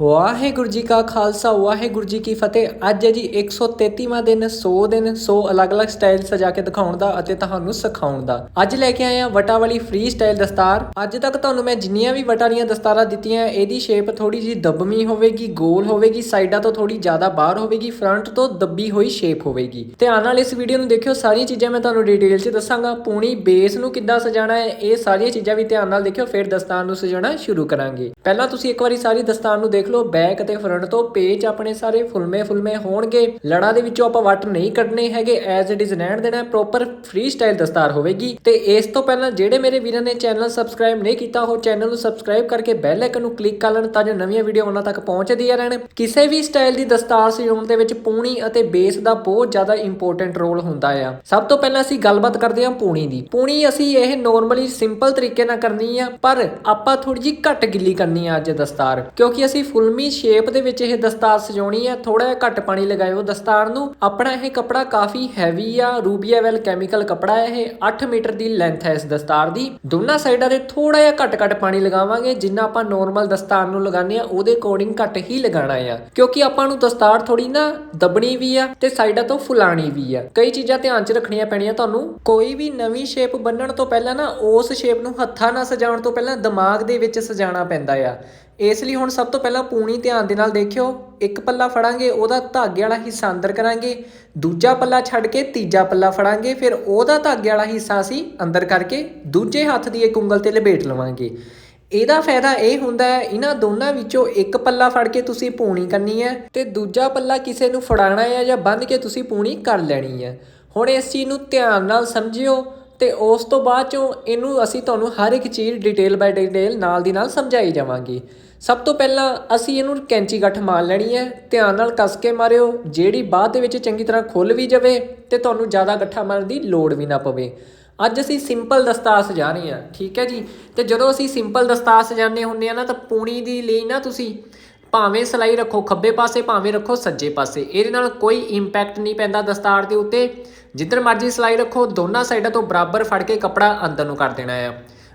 ਵਾਹਿਗੁਰੂ ਜੀ ਕਾ ਖਾਲਸਾ, ਵਾਹਿਗੁਰੂ ਜੀ ਕੀ ਫਤਿਹ। ਅੱਜ ਹੈ ਜੀ 133ਵਾਂ ਦਿਨ 100 ਦਿਨ 100 ਅਲੱਗ-ਅਲੱਗ ਸਟਾਈਲ ਸਜਾ ਕੇ ਦਿਖਾਉਣ ਦਾ ਅਤੇ ਤੁਹਾਨੂੰ ਸਿਖਾਉਣ ਦਾ। ਅੱਜ ਲੈ ਕੇ ਆਏ ਆ ਵਟਾ ਵਾਲੀ ਫ੍ਰੀ ਸਟਾਈਲ ਦਸਤਾਰ। ਅੱਜ ਤੱਕ ਤੁਹਾਨੂੰ ਮੈਂ ਜਿੰਨੀਆਂ ਵੀ ਵਟਾ ਦੀਆਂ ਦਸਤਾਰਾਂ ਦਿੱਤੀਆਂ, ਇਹਦੀ ਸ਼ੇਪ ਥੋੜੀ ਜੀ ਦਬਮੀ ਹੋਵੇਗੀ, ਗੋਲ ਹੋਵੇਗੀ, ਸਾਈਡਾਂ ਤੋਂ ਥੋੜੀ ਜ਼ਿਆਦਾ ਬਾਹਰ ਹੋਵੇਗੀ, ਫਰੰਟ ਤੋਂ ਦੱਬੀ ਹੋਈ ਸ਼ੇਪ ਹੋਵੇਗੀ। ਧਿਆਨ ਨਾਲ ਇਸ ਵੀਡੀਓ ਨੂੰ ਦੇਖਿਓ, ਸਾਰੀਆਂ ਚੀਜ਼ਾਂ ਮੈਂ ਤੁਹਾਨੂੰ ਡਿਟੇਲ 'ਚ ਦੱਸਾਂਗਾ, ਪੂਣੀ ਬੇਸ ਨੂੰ ਕਿੱਦਾਂ ਸਜਾਣਾ ਹੈ, ਇਹ ਸਾਰੀਆਂ ਚੀਜ਼ਾਂ ਵੀ ਧਿਆਨ ਨਾਲ ਦੇਖਿਓ, ਫਿਰ ਦਸਤਾਰ ਨੂੰ ਸਜਾਉਣਾ ਸ਼ੁਰੂ ਕਰਾਂਗੇ। ਪਹਿਲਾਂ ਤੁਸੀਂ ਇੱਕ ਵਾਰੀ ਸਾਰੀ ਦਸਤਾਰ ਨੂੰ ਦੇਖ ਲਓ ਬੈਕ ਅਤੇ ਫਰੰਟ ਤੋਂ ਪੇਚ ਆਪਣੇ ਸਾਰੇ ਫੁਲਮੇ ਫੁਲਮੇ ਹੋਣਗੇ। ਲੜਾ ਦੇ ਵਿੱਚੋਂ ਆਪਾਂ ਵੱਟ ਨਹੀਂ ਕੱਢਣੇ ਹੈਗੇ ਐਜ਼ ਇਟ ਇਜ਼ ਰਹਿਣ ਦੇਣਾ ਪ੍ਰੋਪਰ ਫ੍ਰੀ ਸਟਾਈਲ ਦਸਤਾਰ ਹੋਵੇਗੀ। ਤੇ ਇਸ ਤੋਂ ਪਹਿਲਾਂ ਜਿਹੜੇ ਮੇਰੇ ਵੀਰਾਂ ਨੇ ਚੈਨਲ ਸਬਸਕ੍ਰਾਈਬ ਨਹੀਂ ਕੀਤਾ, ਉਹ ਚੈਨਲ ਨੂੰ ਸਬਸਕ੍ਰਾਈਬ ਕਰਕੇ ਬੈਲ ਆਈਕਨ ਨੂੰ ਕਲਿੱਕ ਕਰ ਲੈਣ ਤਾਂ ਜੋ ਨਵੀਆਂ ਵੀਡੀਓ ਉਹਨਾਂ ਤੱਕ ਪਹੁੰਚਦੀਆਂ ਰਹਿਣ। ਕਿਸੇ ਵੀ ਸਟਾਈਲ ਦੀ ਦਸਤਾਰ ਸਜਾਉਣ ਦੇ ਵਿੱਚ ਪੂਣੀ ਅਤੇ ਬੇਸ ਦਾ ਬਹੁਤ ਜ਼ਿਆਦਾ ਇੰਪੋਰਟੈਂਟ ਰੋਲ ਹੁੰਦਾ ਆ। ਸਭ ਤੋਂ ਪਹਿਲਾਂ ਅਸੀਂ ਗੱਲਬਾਤ ਕਰਦੇ ਹਾਂ ਪੂਣੀ ਦੀ। ਪੂਣੀ ਅਸੀਂ ਇਹ ਨੋਰਮਲੀ ਸਿੰਪਲ ਤਰੀਕੇ ਨਾਲ ਕਰਨੀ ਆ, ਪਰ ਆਪਾਂ ਥੋੜੀ ਜਿਹੀ ਘੱਟ ਗਿੱਲੀ ਕਰਨੀ ਆ ਅੱਜ ਦਸਤਾਰ, ਕਿਉਂਕਿ ਅਸੀਂ ਫੁਲਮੀ ਸ਼ੇਪ ਦੇ ਵਿੱਚ ਇਹ ਦਸਤਾਰ ਸਜਾਉਣੀ ਹੈ ਥੋੜਾ ਜਿਹਾ ਘੱਟ ਪਾਣੀ ਲਗਾਇਓ ਦਸਤਾਰ ਨੂੰ। ਆਪਣਾ ਇਹ ਕੱਪੜਾ ਕਾਫੀ ਹੈਵੀ ਆ, ਰੂਬੀਆ ਵੈਲ ਕੈਮੀਕਲ ਕੱਪੜਾ ਹੈ ਇਹ 8 ਮੀਟਰ ਦੀ ਲੈਂਥ ਹੈ ਇਸ ਦਸਤਾਰ ਦੀ। ਦੋਨਾਂ ਸਾਈਡਾਂ ਤੇ ਥੋੜਾ ਜਿਹਾ ਘੱਟ ਘੱਟ ਪਾਣੀ ਲਗਾਵਾਂਗੇ, ਜਿੰਨਾ ਆਪਾਂ ਨੋਰਮਲ ਦਸਤਾਰ ਨੂੰ ਲਗਾਉਂਦੇ ਆ ਉਹਦੇ ਅਕੋਰਡਿੰਗ ਘੱਟ ਹੀ ਲਗਾਉਣਾ ਆ। ਕਿਉਂਕਿ ਆਪਾਂ ਨੂੰ ਦਸਤਾਰ ਥੋੜੀ ਨਾ ਦਬਣੀ ਵੀ ਆ ਤੇ ਸਾਈਡਾਂ ਤੋਂ ਫੁਲਾਣੀ ਵੀ ਆ। ਕਈ ਚੀਜ਼ਾਂ ਧਿਆਨ 'ਚ ਰੱਖਣੀਆਂ ਪੈਣੀਆਂ ਤੁਹਾਨੂੰ। ਕੋਈ ਵੀ ਨਵੀਂ ਸ਼ੇਪ ਬੰਨਣ ਤੋਂ ਪਹਿਲਾਂ ਨਾ, ਉਸ ਸ਼ੇਪ ਨੂੰ ਹੱਥਾਂ ਨਾਲ ਸਜਾਉਣ ਤੋਂ ਪਹਿਲਾਂ ਦਿਮਾਗ ਦੇ ਵਿੱਚ ਸਜਾਉਣਾ ਪੈਂਦਾ ਆ। ਇਸ ਲਈ ਹੁਣ ਸਭ ਤੋਂ ਪਹਿਲਾਂ ਪੂਣੀ ਧਿਆਨ ਦੇ ਨਾਲ ਦੇਖਿਓ, ਇੱਕ ਪੱਲਾ ਫੜਾਂਗੇ, ਉਹਦਾ ਧਾਗੇ ਵਾਲਾ ਹਿੱਸਾ ਅੰਦਰ ਕਰਾਂਗੇ, ਦੂਜਾ ਪੱਲਾ ਛੱਡ ਕੇ ਤੀਜਾ ਪੱਲਾ ਫੜਾਂਗੇ, ਫਿਰ ਉਹਦਾ ਧਾਗੇ ਵਾਲਾ ਹਿੱਸਾ ਅਸੀਂ ਅੰਦਰ ਕਰਕੇ ਦੂਜੇ ਹੱਥ ਦੀ ਇੱਕ ਉਂਗਲ ਤੇ ਲਪੇਟ ਲਵਾਂਗੇ। ਇਹਦਾ ਫਾਇਦਾ ਇਹ ਹੁੰਦਾ ਹੈ, ਇਹਨਾਂ ਦੋਨਾਂ ਵਿੱਚੋਂ ਇੱਕ ਪੱਲਾ ਫੜ ਕੇ ਤੁਸੀਂ ਪੂਣੀ ਕਰਨੀ ਹੈ ਤੇ ਦੂਜਾ ਪੱਲਾ ਕਿਸੇ ਨੂੰ ਫੜਾਣਾ ਹੈ ਜਾਂ ਬੰਨ੍ਹ ਕੇ ਤੁਸੀਂ ਪੂਣੀ ਕਰ ਲੈਣੀ ਹੈ। ਹੁਣ ਇਸ ਚੀਜ਼ ਨੂੰ ਧਿਆਨ ਨਾਲ ਸਮਝਿਓ ਤੇ ਉਸ ਤੋਂ ਬਾਅਦ ਚੋਂ ਇਹਨੂੰ ਅਸੀਂ ਤੁਹਾਨੂੰ ਹਰ ਇੱਕ ਚੀਜ਼ ਡਿਟੇਲ ਬਾਈ ਡਿਟੇਲ ਨਾਲ ਦੀ ਨਾਲ ਸਮਝਾਈ ਜਾਵਾਂਗੇ। ਸਭ ਤੋਂ ਪਹਿਲਾਂ ਅਸੀਂ ਇਹਨੂੰ ਕੈਂਚੀ ਗੱਠ ਮਾਰ ਲੈਣੀ ਹੈ। ਧਿਆਨ ਨਾਲ ਕੱਸ ਕੇ ਮਾਰਿਓ। ਜਿਹੜੀ ਬਾਅਦ ਦੇ ਵਿੱਚ ਚੰਗੀ ਤਰ੍ਹਾਂ ਖੁੱਲ ਵੀ ਜਾਵੇ ਤੇ ਤੁਹਾਨੂੰ ਜ਼ਿਆਦਾ ਗੱਠਾ ਮਾਰਨ ਦੀ ਲੋੜ ਵੀ ਨਾ ਪਵੇ। ਅੱਜ ਅਸੀਂ ਸਿੰਪਲ ਦਸਤਾਰ ਸਜਾ ਰਹੇ ਹਾਂ, ਠੀਕ ਹੈ ਜੀ? ਤੇ ਜਦੋਂ ਅਸੀਂ ਸਿੰਪਲ ਦਸਤਾਰ ਸਜਾਉਂਦੇ ਹੁੰਦੇ ਆ ਨਾ, ਤਾਂ ਪੂਣੀ ਦੀ ਲਈ ਨਾ ਤੁਸੀਂ ਭਾਵੇਂ ਸਲਾਈ ਰੱਖੋ, ਖੱਬੇ ਪਾਸੇ ਭਾਵੇਂ ਰੱਖੋ, ਸੱਜੇ ਪਾਸੇ। ਇਹਦੇ ਨਾਲ ਕੋਈ ਇੰਪੈਕਟ ਨਹੀਂ ਪੈਂਦਾ ਦਸਤਾਰ ਦੇ ਉੱਤੇ। ਜਿੱਧਰ ਮਰਜ਼ੀ ਸਲਾਈ ਰੱਖੋ, ਦੋਨਾਂ ਸਾਈਡਾਂ ਤੋਂ ਬਰਾਬਰ ਫੜ ਕੇ ਕਪੜਾ ਅੰਦਰ ਨੂੰ ਕਰ ਦੇਣਾ ਆ।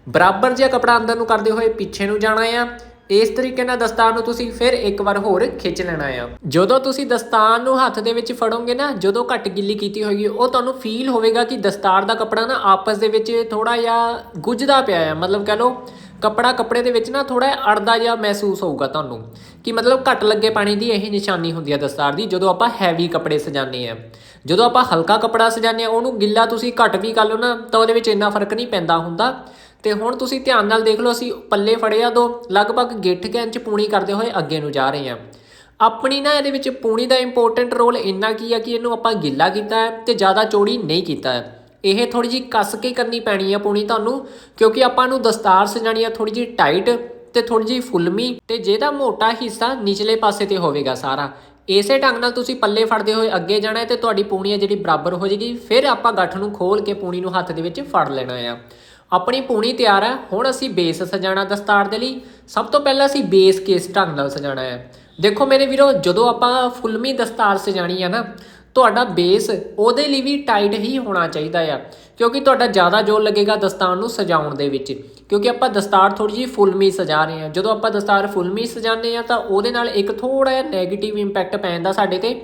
ਬਰਾਬਰ ਜਿਹਾ ਕਪੜਾ ਅੰਦਰ ਨੂੰ ਕਰਦੇ ਹੋਏ ਪਿੱਛੇ ਨੂੰ ਜਾਣਾ ਆ। ਇਸ ਤਰੀਕੇ ਨਾਲ ਦਸਤਾਰ ਨੂੰ ਤੁਸੀਂ ਫਿਰ ਇੱਕ ਵਾਰ ਹੋਰ ਖਿੱਚ ਲੈਣਾ ਆ। ਜਦੋਂ ਤੁਸੀਂ ਦਸਤਾਰ ਨੂੰ ਹੱਥ ਦੇ ਵਿੱਚ ਫੜੋਗੇ ਨਾ, ਜਦੋਂ ਘੱਟ ਗਿੱਲੀ ਕੀਤੀ ਹੋਏਗੀ, ਉਹ ਤੁਹਾਨੂੰ ਫੀਲ ਹੋਵੇਗਾ ਕਿ ਦਸਤਾਰ ਦਾ ਕਪੜਾ ਨਾ ਆਪਸ ਦੇ ਵਿੱਚ ਥੋੜਾ ਜਿਹਾ ਗੁੱਝਦਾ ਪਿਆ ਆ। ਮਤਲਬ ਕਹ ਲਓ ਕੱਪੜਾ ਕੱਪੜੇ ਦੇ ਵਿੱਚ ਨਾ ਥੋੜਾ ਅੜਦਾ ਜਿਹਾ ਮਹਿਸੂਸ ਹੋਊਗਾ ਤੁਹਾਨੂੰ। ਕਿ ਮਤਲਬ ਘੱਟ ਲੱਗੇ ਪਾਣੀ ਦੀ ਇਹ ਨਿਸ਼ਾਨੀ ਹੁੰਦੀ ਹੈ ਦਸਤਾਰ ਦੀ, ਜਦੋਂ ਆਪਾਂ ਹੈਵੀ ਕੱਪੜੇ ਸਜਾਉਂਦੇ ਆ। ਜਦੋਂ ਆਪਾਂ ਹਲਕਾ ਕੱਪੜਾ ਸਜਾਉਂਦੇ ਆ, ਉਹਨੂੰ ਗਿੱਲਾ ਤੁਸੀਂ ਘੱਟ ਵੀ ਕਰ ਲਓ ਨਾ, ਤਾਂ ਉਹਦੇ ਵਿੱਚ ਇੰਨਾ ਫ਼ਰਕ ਨਹੀਂ ਪੈਂਦਾ ਹੁੰਦਾ। ਤੇ ਹੁਣ ਤੁਸੀਂ ਧਿਆਨ ਨਾਲ ਦੇਖ ਲਓ, ਅਸੀਂ ਪੱਲੇ ਫੜਿਆ ਦੋ, ਲਗਭਗ ਗਿੱਠ ਕੇ ਇੰਚ ਪੂਣੀ ਕਰਦੇ ਹੋਏ ਅੱਗੇ ਨੂੰ ਜਾ ਰਹੇ ਹਾਂ ਆਪਣੀ ਨਾ ਇਹਦੇ ਵਿੱਚ ਪੂਣੀ ਦਾ ਇੰਪੋਰਟੈਂਟ ਰੋਲ ਇੰਨਾ ਕੀ ਆ ਕਿ ਇਹਨੂੰ ਆਪਾਂ ਗਿੱਲਾ ਕੀਤਾ ਹੈ ਤੇ ਜ਼ਿਆਦਾ ਚੋੜੀ ਨਹੀਂ ਕੀਤਾ ਹੈ। ਇਹ ਥੋੜੀ ਜੀ ਕੱਸ ਕੇ ਕਰਨੀ ਪੈਣੀ ਆ ਪੂਣੀ ਤੁਹਾਨੂੰ, ਕਿਉਂਕਿ ਆਪਾਂ ਨੂੰ ਦਸਤਾਰ ਸਜਾਣੀ ਆ ਥੋੜੀ ਜੀ ਟਾਈਟ ਤੇ ਥੋੜੀ ਜੀ ਫੁੱਲਮੀ ਤੇ ਜਿਹਦਾ ਮੋਟਾ ਹਿੱਸਾ ਨਿਚਲੇ ਪਾਸੇ ਤੇ ਹੋਵੇਗਾ ਸਾਰਾ। ਇਸੇ ਢੰਗ ਨਾਲ ਤੁਸੀਂ ਪੱਲੇ ਫੜਦੇ ਹੋਏ ਅੱਗੇ ਜਾਣਾ ਹੈ ਤੇ ਤੁਹਾਡੀ ਪੂਣੀ ਆ ਜਿਹੜੀ ਬਰਾਬਰ ਹੋ ਜਾਏਗੀ, ਫਿਰ ਆਪਾਂ ਗੱਠ ਨੂੰ ਖੋਲ ਕੇ ਪੂਣੀ ਨੂੰ ਹੱਥ ਦੇ ਵਿੱਚ ਫੜ ਲੈਣਾ ਆ। ਆਪਣੀ ਪੂਣੀ ਤਿਆਰ ਹੈ ਹੁਣ ਅਸੀਂ ਬੇਸ ਸਜਾਣਾ ਦਸਤਾਰ ਦੇ ਲਈ। ਸਭ ਤੋਂ ਪਹਿਲਾਂ ਅਸੀਂ ਬੇਸ ਕਿਸ ਢੰਗ ਨਾਲ ਸਜਾਣਾ ਹੈ ਦੇਖੋ ਮੇਰੇ ਵੀਰੋ, ਜਦੋਂ ਆਪਾਂ ਫੁੱਲਮੀ ਦਸਤਾਰ ਸਜਾਣੀ ਆ ਨਾ ਤੁਹਾਡਾ ਬੇਸ ਉਹਦੇ ਲਈ ਵੀ ਟਾਈਟ ਹੀ ਹੋਣਾ ਚਾਹੀਦਾ ਆ, ਕਿਉਂਕਿ ਤੁਹਾਡਾ ਜ਼ਿਆਦਾ ਜ਼ੋਰ ਲੱਗੇਗਾ ਦਸਤਾਰ ਨੂੰ ਸਜਾਉਣ ਦੇ ਵਿੱਚ, ਕਿਉਂਕਿ ਆਪਾਂ ਦਸਤਾਰ ਥੋੜੀ ਜਿਹੀ ਫੁੱਲਮੀ ਸਜਾ ਰਹੇ ਹਾਂ। ਜਦੋਂ ਆਪਾਂ ਦਸਤਾਰ ਫੁੱਲਮੀ ਸਜਾਉਂਦੇ ਆ ਤਾਂ ਉਹਦੇ ਨਾਲ ਇੱਕ ਥੋੜਾ ਜਿਹਾ 네ਗੇਟਿਵ ਇੰਪੈਕਟ ਪੈਂਦਾ ਸਾਡੇ ਤੇ,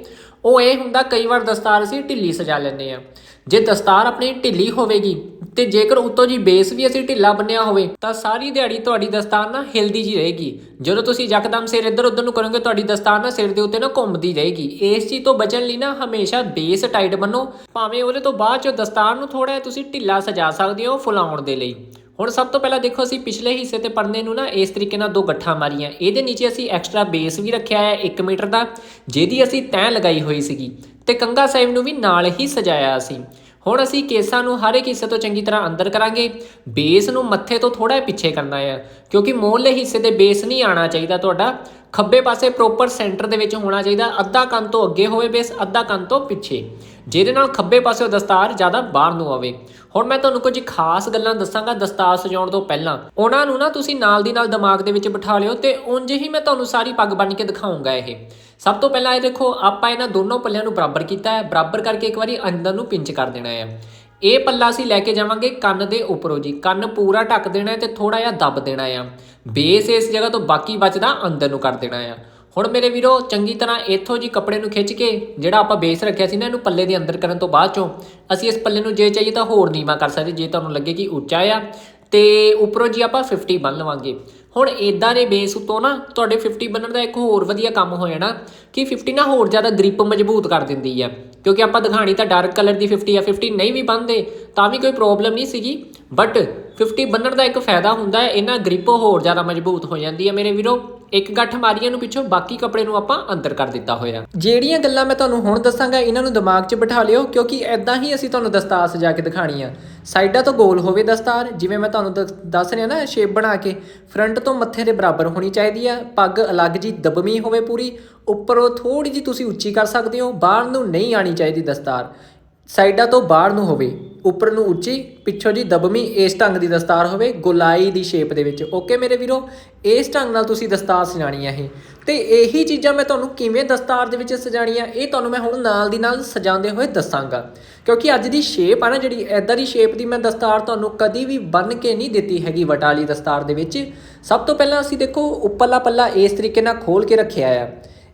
ਉਹ ਇਹ ਹੁੰਦਾ ਕਈ ਵਾਰ ਦਸਤਾਰ ਅਸੀਂ ਢਿੱਲੀ ਸਜਾ ਲੈਂਦੇ ਆ ਜੇ ਦਸਤਾਰ ਆਪਣੀ ਢਿੱਲੀ ਹੋਵੇਗੀ ਤੇ ਜੇਕਰ ਉੱਤੋਂ ਜੀ ਬੇਸ ਵੀ ਅਸੀਂ ਢਿੱਲਾ ਬੰਨਿਆ ਹੋਵੇ, ਤਾਂ ਸਾਰੀ ਦਿਹਾੜੀ ਤੁਹਾਡੀ ਦਸਤਾਰ ਨਾ ਹਿਲਦੀ ਜੀ ਰਹੇਗੀ। ਜਦੋਂ ਤੁਸੀਂ ਯਕਦਮ ਸਿਰ ਇੱਧਰ ਉੱਧਰ ਨੂੰ ਕਰੋਗੇ, ਤੁਹਾਡੀ ਦਸਤਾਰ ਨਾ ਸਿਰ ਦੇ ਉੱਤੇ ਨਾ ਘੁੰਮਦੀ ਰਹੇਗੀ। ਇਸ ਚੀਜ਼ ਤੋਂ ਬਚਣ ਲਈ ਨਾ ਹਮੇਸ਼ਾ ਬੇਸ ਟਾਈਟ ਬੰਨੋ। ਭਾਵੇਂ ਉਹਦੇ ਤੋਂ ਬਾਅਦ 'ਚੋਂ ਦਸਤਾਰ ਨੂੰ ਥੋੜਾ ਤੁਸੀਂ ਢਿੱਲਾ ਸਜਾ ਸਕਦੇ ਹੋ ਫੁਲਾਉਣ ਦੇ ਲਈ। ਹੁਣ ਸਭ ਤੋਂ ਪਹਿਲਾਂ ਦੇਖੋ, ਅਸੀਂ ਪਿਛਲੇ ਹਿੱਸੇ ਤੇ ਪਰਨੇ ਨੂੰ ਨਾ ਇਸ ਤਰੀਕੇ ਨਾਲ ਦੋ ਗੱਠਾਂ ਮਾਰੀਆਂ। ਇਹਦੇ ਨੀਚੇ ਅਸੀਂ ਐਕਸਟਰਾ ਬੇਸ ਵੀ ਰੱਖਿਆ ਹੈ 1 ਮੀਟਰ ਦਾ, ਜਿਹਦੀ ਅਸੀਂ ਤੈਅ ਲਗਾਈ ਹੋਈ ਸੀਗੀ। ਤੇ ਕੰਗਾ ਸਾਹਿਬ ਨੂੰ ਵੀ ਨਾਲ ਹੀ ਸਜਾਇਆ ਅਸੀਂ। ਹੁਣ ਅਸੀਂ ਕੇਸਾਂ ਨੂੰ ਹਰ ਇੱਕ ਹਿੱਸੇ ਤੋਂ ਚੰਗੀ ਤਰ੍ਹਾਂ ਅੰਦਰ ਕਰਾਂਗੇ। ਬੇਸ ਨੂੰ ਮੱਥੇ ਤੋਂ ਥੋੜਾ ਪਿੱਛੇ ਕਰਨਾ ਹੈ। ਕਿਉਂਕਿ ਮੋਹਲੇ ਹਿੱਸੇ ਦੇ ਬੇਸ ਨਹੀਂ ਆਣਾ ਚਾਹੀਦਾ ਤੁਹਾਡਾ। ਖੱਬੇ ਪਾਸੇ ਪ੍ਰੋਪਰ ਸੈਂਟਰ ਦੇ ਵਿੱਚ ਹੋਣਾ ਚਾਹੀਦਾ। ਅੱਧਾ ਕੰਨ ਤੋਂ ਅੱਗੇ ਹੋਵੇ ਬੇਸ ਅੱਧਾ ਕੰਨ ਤੋਂ ਪਿੱਛੇ। ਜਿਹਦੇ ਨਾਲ ਖੱਬੇ ਪਾਸੇ ਦਸਤਾਰ ਜ਼ਿਆਦਾ ਬਾਹਰ ਨੂੰ ਆਵੇ। ਹੁਣ ਮੈਂ ਤੁਹਾਨੂੰ ਕੁਝ ਖਾਸ ਗੱਲਾਂ ਦੱਸਾਂਗਾ ਦਸਤਾਰ ਸਜਾਉਣ ਤੋਂ ਪਹਿਲਾਂ। ਉਹਨਾਂ ਨੂੰ ਨਾ ਤੁਸੀਂ ਨਾਲ ਦੀ ਨਾਲ ਦਿਮਾਗ ਦੇ ਵਿੱਚ ਬਿਠਾ ਲਿਓ ਤੇ ਉਂਝ ਹੀ ਮੈਂ ਤੁਹਾਨੂੰ ਸਾਰੀ ਪੱਗ ਬੰਨ ਕੇ ਦਿਖਾਉਂਗਾ ਇਹ। ਸਭ ਤੋਂ ਪਹਿਲਾਂ ਇਹ ਦੇਖੋ, ਆਪਾਂ ਇਹਨਾਂ ਦੋਨੋਂ ਪੱਲਿਆਂ ਨੂੰ ਬਰਾਬਰ ਕੀਤਾ ਹੈ। ਬਰਾਬਰ ਕਰਕੇ ਇੱਕ ਵਾਰੀ ਅੰਦਰ ਨੂੰ ਪਿੰਚ ਕਰ ਦੇਣਾ ਹੈ। ਇਹ ਪੱਲਾ ਅਸੀਂ ਲੈ ਕੇ ਜਾਵਾਂਗੇ ਕੰਨ ਦੇ ਉੱਪਰੋਂ ਜੀ। ਕੰਨ ਪੂਰਾ ਢੱਕ ਦੇਣਾ ਹੈ ਤੇ ਥੋੜਾ ਜਿਹਾ ਦੱਬ ਦੇਣਾ ਆ। ਬੇਸ ਇਸ ਜਗ੍ਹਾ ਤੋਂ ਬਾਕੀ ਬਚਦਾ ਅੰਦਰ ਨੂੰ ਕਰ ਦੇਣਾ ਆ। ਹੁਣ ਮੇਰੇ ਵੀਰੋ, ਚੰਗੀ ਤਰ੍ਹਾਂ ਇੱਥੋਂ ਜੀ ਕੱਪੜੇ ਨੂੰ ਖਿੱਚ ਕੇ, ਜਿਹੜਾ ਆਪਾਂ ਬੇਸ ਰੱਖਿਆ ਸੀ ਨਾ, ਇਹਨੂੰ ਪੱਲੇ ਦੇ ਅੰਦਰ ਕਰਨ ਤੋਂ ਬਾਅਦ ਚੋਂ, ਅਸੀਂ ਇਸ ਪੱਲੇ ਨੂੰ ਜੇ ਚਾਹੀਏ ਤਾਂ ਹੋਰ ਨੀਵਾ ਕਰ ਸਕਦੇ, ਜੇ ਤੁਹਾਨੂੰ ਲੱਗੇ ਕਿ ਉੱਚਾ ਆ। ਤੇ ਉੱਪਰੋਂ ਜੀ ਆਪਾਂ 50 ਬੰਨ ਲਵਾਂਗੇ। ਹੁਣ ਇਦਾਂ ਦੇ ਬੇਸ ਉਤੋਂ ਨਾ ਤੁਹਾਡੇ 50 ਬੰਨਣ ਦਾ ਇੱਕ ਹੋਰ ਵਧੀਆ ਕੰਮ ਹੋ ਜਾਣਾ ਕਿ 50 ਨਾ ਹੋਰ ਜ਼ਿਆਦਾ ਗ੍ਰਿਪ ਮਜ਼ਬੂਤ ਕਰ ਦਿੰਦੀ ਆ। ਕਿਉਂਕਿ ਆਪਾਂ ਦਿਖਾਣੀ ਤਾਂ ਡਾਰਕ ਕਲਰ ਦੀ 50 ਆ 50 ਨਹੀਂ ਵੀ ਬੰਨਦੇ ਤਾਂ ਵੀ ਕੋਈ ਪ੍ਰੋਬਲਮ ਨਹੀਂ ਸੀਗੀ। ਬਟ 50 ਬੰਨਣ ਦਾ ਇੱਕ ਫਾਇਦਾ ਹੁੰਦਾ ਹੈ, ਇਹਨਾਂ ਗ੍ਰਿਪ ਹੋਰ ਜ਼ਿਆਦਾ ਮਜ਼ਬੂਤ ਹੋ ਜਾਂਦੀ ਹੈ ਮੇਰੇ ਵੀਰੋ। ਇੱਕ ਗੱਠ ਮਾਰੀਆਂ ਨੂੰ ਪਿੱਛੋਂ ਬਾਕੀ ਕੱਪੜੇ ਨੂੰ ਆਪਾਂ ਅੰਦਰ ਕਰ ਦਿੱਤਾ ਹੋਇਆ। ਜਿਹੜੀਆਂ ਗੱਲਾਂ ਮੈਂ ਤੁਹਾਨੂੰ ਹੁਣ ਦੱਸਾਂਗਾ, ਇਹਨਾਂ ਨੂੰ ਦਿਮਾਗ 'ਚ ਬਿਠਾ ਲਿਓ, ਕਿਉਂਕਿ ਐਦਾਂ ਹੀ ਅਸੀਂ ਤੁਹਾਨੂੰ ਦਸਤਾਰ ਸਜਾ ਕੇ ਦਿਖਾਣੀ ਆ ਸਾਈਡਾਂ ਤੋਂ ਗੋਲ ਹੋਵੇ ਦਸਤਾਰ, ਜਿਵੇਂ ਮੈਂ ਤੁਹਾਨੂੰ ਦ- ਦੱਸ ਰਿਹਾ ਨਾ, ਸ਼ੇਪ ਬਣਾ ਕੇ, ਫਰੰਟ ਤੋਂ ਮੱਥੇ ਦੇ ਬਰਾਬਰ ਹੋਣੀ ਚਾਹੀਦੀ ਆ, ਪੱਗ ਅਲੱਗ ਜੀ ਦਬਵੀਂ ਹੋਵੇ ਪੂਰੀ, ਉੱਪਰੋਂ ਥੋੜੀ ਜੀ ਤੁਸੀਂ ਉੱਚੀ ਕਰ ਸਕਦੇ ਹੋ, ਬਾਹਰ ਨੂੰ ਨਹੀਂ ਆਣੀ ਚਾਹੀਦੀ ਦਸਤਾਰ। ਸਾਈਡਾਂ ਤੋਂ ਬਾਹਰ ਨੂੰ ਹੋਵੇ, ਉੱਪਰ ਨੂੰ ਉੱਚੀ, ਪਿੱਛੋਂ ਜੀ ਦਬਮੀ ਇਸ ਢੰਗ ਦੀ ਦਸਤਾਰ ਹੋਵੇ, ਗੋਲਾਈ ਦੀ ਸ਼ੇਪ ਦੇ ਵਿੱਚ। ਓਕੇ ਮੇਰੇ ਵੀਰੋ, ਇਸ ਢੰਗ ਨਾਲ ਤੁਸੀਂ ਦਸਤਾਰ ਸਜਾਣੀ ਹੈ ਇਹ। ਤੇ ਇਹੀ ਚੀਜ਼ਾਂ ਮੈਂ ਤੁਹਾਨੂੰ ਕਿਵੇਂ ਦਸਤਾਰ ਦੇ ਵਿੱਚ ਸਜਾਣੀ ਆ ਇਹ ਤੁਹਾਨੂੰ ਮੈਂ ਹੁਣ ਨਾਲ ਦੀ ਨਾਲ ਸਜਾਉਂਦੇ ਹੋਏ ਦੱਸਾਂਗਾ। ਕਿਉਂਕਿ ਅੱਜ ਦੀ ਸ਼ੇਪ ਆ ਨਾ ਜਿਹੜੀ ਐਦਾਂ ਦੀ ਸ਼ੇਪ ਦੀ ਮੈਂ ਦਸਤਾਰ ਤੁਹਾਨੂੰ ਕਦੀ ਵੀ ਬੰਨ ਕੇ ਨਹੀਂ ਦਿੱਤੀ ਹੈਗੀ ਵਟਾਲੀ ਦਸਤਾਰ ਦੇ ਵਿੱਚ। ਸਭ ਤੋਂ ਪਹਿਲਾਂ ਅਸੀਂ ਦੇਖੋ, ਉੱਪਰਲਾ ਪੱਲਾ ਇਸ ਤਰੀਕੇ ਨਾਲ ਖੋਲ ਕੇ ਰੱਖਿਆ ਆ।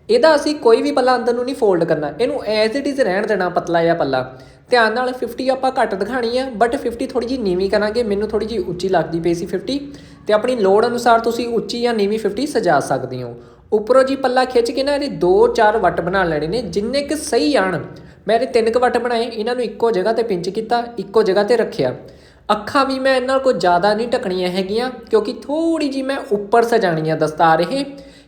ਇਹਦਾ ਅਸੀਂ ਕੋਈ ਵੀ ਪੱਲਾ ਅੰਦਰ ਨੂੰ ਨਹੀਂ ਫੋਲਡ ਕਰਨਾ। ਇਹਨੂੰ ਐਜ਼ ਇਟ ਇਜ਼ ਰਹਿਣ ਦੇਣਾ ਪਤਲਾ ਜਿਹਾ ਪੱਲਾ। ਧਿਆਨ ਨਾਲ 50 ਆਪਾਂ ਘੱਟ ਦਿਖਾਣੀ ਆ ਬਟ 50 ਥੋੜੀ ਜੀ ਨੀਵੀਂ ਕਰਾਂਗੇ। ਮੈਨੂੰ ਥੋੜੀ ਜੀ ਉੱਚੀ ਲੱਗਦੀ ਪਈ ਸੀ 50 ਤੇ ਆਪਣੀ ਲੋੜ ਅਨੁਸਾਰ ਤੁਸੀਂ ਉੱਚੀ ਜਾਂ ਨੀਵੀਂ 50 ਸਜਾ ਸਕਦੇ ਹੋ। ਉੱਪਰੋਂ ਜੀ ਪੱਲਾ ਖਿੱਚ ਕੇ ਨਾ ਇਹਦੇ 2-4 ਵੱਟ ਬਣਾ ਲੈਣੇ ਨੇ, ਜਿੰਨੇ ਕਿ ਸਹੀ ਆਣ। ਮੈਂ ਇਹਦੇ ਤਿੰਨ ਕੁ ਵੱਟ ਬਣਾਏ, ਇਹਨਾਂ ਨੂੰ ਇੱਕੋ ਜਗ੍ਹਾ ਤੇ ਪਿੰਚ ਕੀਤਾ, ਇੱਕੋ ਜਗ੍ਹਾ ਤੇ ਰੱਖਿਆ। ਅੱਖਾਂ ਵੀ ਮੈਂ ਇਹਨਾਂ ਨਾਲ ਕੋਈ ਜ਼ਿਆਦਾ ਨਹੀਂ ਢਕਣੀਆਂ ਹੈਗੀਆਂ, ਕਿਉਂਕਿ ਥੋੜੀ ਜੀ ਮੈਂ ਉੱਪਰ ਸਜਾਣੀ ਆ ਦਸਤਾਰ ਇਹ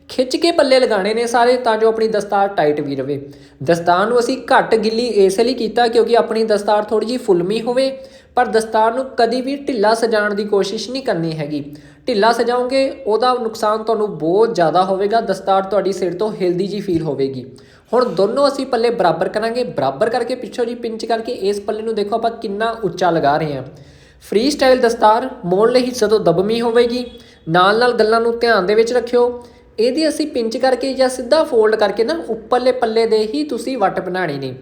ਖਿੱਚ ਕੇ ਪੱਲੇ ਲਗਾਣੇ ਨੇ ਸਾਰੇ ਤਾਂ ਜੋ ਆਪਣੀ ਦਸਤਾਰ ਟਾਈਟ ਵੀ ਰਵੇ। ਦਸਤਾਰ ਨੂੰ ਅਸੀਂ ਘੱਟ ਗਿੱਲੀ ਇਸ ਲਈ ਕੀਤਾ ਕਿਉਂਕਿ ਆਪਣੀ ਦਸਤਾਰ ਥੋੜੀ ਜੀ ਫੁੱਲਮੀ ਹੋਵੇ, ਪਰ ਦਸਤਾਰ ਨੂੰ ਕਦੀ ਵੀ ਢਿੱਲਾ ਸਜਾਉਣ ਦੀ ਕੋਸ਼ਿਸ਼ ਨਹੀਂ ਕਰਨੀ ਹੈਗੀ। ਢਿੱਲਾ ਸਜਾਓਗੇ, ਉਹਦਾ ਨੁਕਸਾਨ ਤੁਹਾਨੂੰ ਬਹੁਤ ਜ਼ਿਆਦਾ ਹੋਵੇਗਾ, ਦਸਤਾਰ ਤੁਹਾਡੀ ਸਿਰ ਤੋਂ ਹਿਲਦੀ ਜੀ ਫੀਲ ਹੋਵੇਗੀ। ਹੁਣ ਦੋਨੋਂ ਅਸੀਂ ਪੱਲੇ ਬਰਾਬਰ ਕਰਾਂਗੇ, ਬਰਾਬਰ ਕਰਕੇ ਪਿੱਛੋਂ ਜੀ ਪਿੰਚ ਕਰਕੇ ਇਸ ਪੱਲੇ ਨੂੰ ਦੇਖੋ ਆਪਾਂ ਕਿੰਨਾ ਉੱਚਾ ਲਗਾ ਰਹੇ ਹਾਂ। ਫ੍ਰੀ ਸਟਾਈਲ ਦਸਤਾਰ ਮੋੜਲੇ ਹਿੱਸੇ ਤੋਂ ਦਬਮੀ ਹੋਵੇਗੀ। ਨਾਲ ਨਾਲ ਗੱਲਾਂ ਨੂੰ ਧਿਆਨ ਦੇ ਵਿੱਚ ਰੱਖਿਓ। ਇਹਦੀ ਅਸੀਂ ਪਿੰਚ ਕਰਕੇ ਜਾਂ ਸਿੱਧਾ ਫੋਲਡ ਕਰਕੇ ਨਾ ਉੱਪਰਲੇ ਪੱਲੇ ਦੇ ਹੀ ਤੁਸੀਂ ਵੱਟ ਬਣਾਣੀ ਨੇ।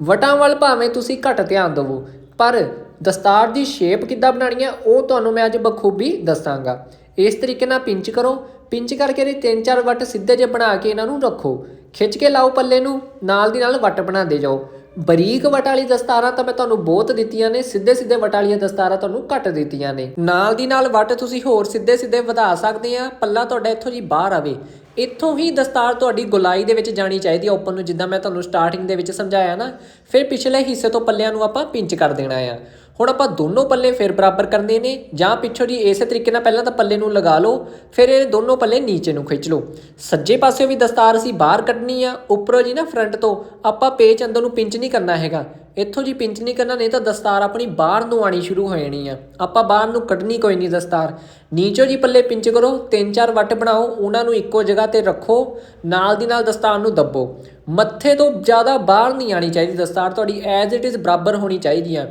ਵਟਾਂ ਵੱਲ ਭਾਵੇਂ ਤੁਸੀਂ ਘੱਟ ਧਿਆਨ ਦਿਵੋ, ਪਰ ਦਸਤਾਰ ਦੀ ਸ਼ੇਪ ਕਿੱਦਾਂ ਬਣਾਣੀ ਹੈ ਉਹ ਤੁਹਾਨੂੰ ਮੈਂ ਅੱਜ ਬਖੂਬੀ ਦੱਸਾਂਗਾ। ਇਸ ਤਰੀਕੇ ਨਾਲ ਪਿੰਚ ਕਰੋ, ਪਿੰਚ ਕਰਕੇ ਇਹਦੇ ਤਿੰਨ ਚਾਰ ਵੱਟ ਸਿੱਧੇ ਜਿਹੇ ਬਣਾ ਕੇ ਇਹਨਾਂ ਨੂੰ ਰੱਖੋ। ਖਿੱਚ ਕੇ ਲਾਓ ਪੱਲੇ ਨੂੰ, ਨਾਲ ਦੀ ਨਾਲ ਵੱਟ ਬਣਾਉਂਦੇ ਜਾਓ। ਬਰੀਕ ਵਟ ਵਾਲੀ ਦਸਤਾਰਾਂ ਤਾਂ ਮੈਂ ਤੁਹਾਨੂੰ ਬਹੁਤ ਦਿੱਤੀਆਂ ਨੇ, ਸਿੱਧੇ ਸਿੱਧੇ ਵਟ ਵਾਲੀਆਂ ਦਸਤਾਰਾਂ ਤੁਹਾਨੂੰ ਘੱਟ ਦਿੱਤੀਆਂ ਨੇ। ਨਾਲ ਦੀ ਨਾਲ ਵਟ ਤੁਸੀਂ ਹੋਰ ਸਿੱਧੇ ਸਿੱਧੇ ਵਧਾ ਸਕਦੇ ਆ, ਪੱਲਾ ਤੁਹਾਡਾ ਇੱਥੋਂ ਜੀ ਬਾਹਰ ਆਵੇ। ਇੱਥੋਂ ਹੀ ਦਸਤਾਰ ਤੁਹਾਡੀ ਗੁਲਾਈ ਦੇ ਵਿੱਚ ਜਾਣੀ ਚਾਹੀਦੀ ਹੈ ਉੱਪਰ ਨੂੰ ਜਿੱਦਾਂ ਮੈਂ ਤੁਹਾਨੂੰ ਸਟਾਰਟਿੰਗ ਦੇ ਵਿੱਚ ਸਮਝਾਇਆ ਨਾ, ਫਿਰ ਪਿਛਲੇ ਹਿੱਸੇ ਤੋਂ ਪੱਲਿਆਂ ਨੂੰ ਆਪਾਂ ਪਿੰਚ ਕਰ ਦੇਣਾ ਆ। ਹੁਣ ਆਪਾਂ ਦੋਨੋਂ ਪੱਲੇ ਫਿਰ ਬਰਾਬਰ ਕਰਨੇ ਨੇ, ਜਾਂ ਪਿੱਛੋਂ ਜੀ ਇਸੇ ਤਰੀਕੇ ਨਾਲ ਪਹਿਲਾਂ ਤਾਂ ਪੱਲੇ ਨੂੰ ਲਗਾ ਲਓ, ਫਿਰ ਇਹ ਦੋਨੋਂ ਪੱਲੇ ਨੀਚੇ ਨੂੰ ਖਿੱਚ ਲਓ। ਸੱਜੇ ਪਾਸੇ ਵੀ ਦਸਤਾਰ ਅਸੀਂ ਬਾਹਰ ਕੱਢਣੀ ਆ, ਉੱਪਰੋਂ ਜੀ ਨਾ ਫਰੰਟ ਤੋਂ ਆਪਾਂ ਪੇਚ ਅੰਦਰ ਨੂੰ ਪਿੰਚ ਨਹੀਂ ਕਰਨਾ ਹੈਗਾ। ਇੱਥੋਂ ਜੀ ਪਿੰਚ ਨਹੀਂ ਕਰਨਾ, ਨਹੀਂ ਤਾਂ ਦਸਤਾਰ ਆਪਣੀ ਬਾਹਰ ਨੂੰ ਆਣੀ ਸ਼ੁਰੂ ਹੋ ਜਾਣੀ ਆ। ਆਪਾਂ ਬਾਹਰ ਨੂੰ ਕੱਢਣੀ ਕੋਈ ਨਹੀਂ ਦਸਤਾਰ। ਨੀਚੋਂ ਜੀ ਪੱਲੇ ਪਿੰਚ ਕਰੋ, ਤਿੰਨ ਚਾਰ ਵੱਟ ਬਣਾਓ, ਉਹਨਾਂ ਨੂੰ ਇੱਕੋ ਜਗ੍ਹਾ ਤੇ ਰੱਖੋ, ਨਾਲ ਦੀ ਨਾਲ ਦਸਤਾਰ ਨੂੰ ਦੱਬੋ। ਮੱਥੇ ਤੋਂ ਜ਼ਿਆਦਾ ਬਾਹਰ ਨਹੀਂ ਆਣੀ ਚਾਹੀਦੀ ਦਸਤਾਰ, ਤੁਹਾਡੀ ਐਜ਼ ਇਟ ਇਜ਼ ਬਰਾਬਰ ਹੋਣੀ ਚਾਹੀਦੀ ਆ।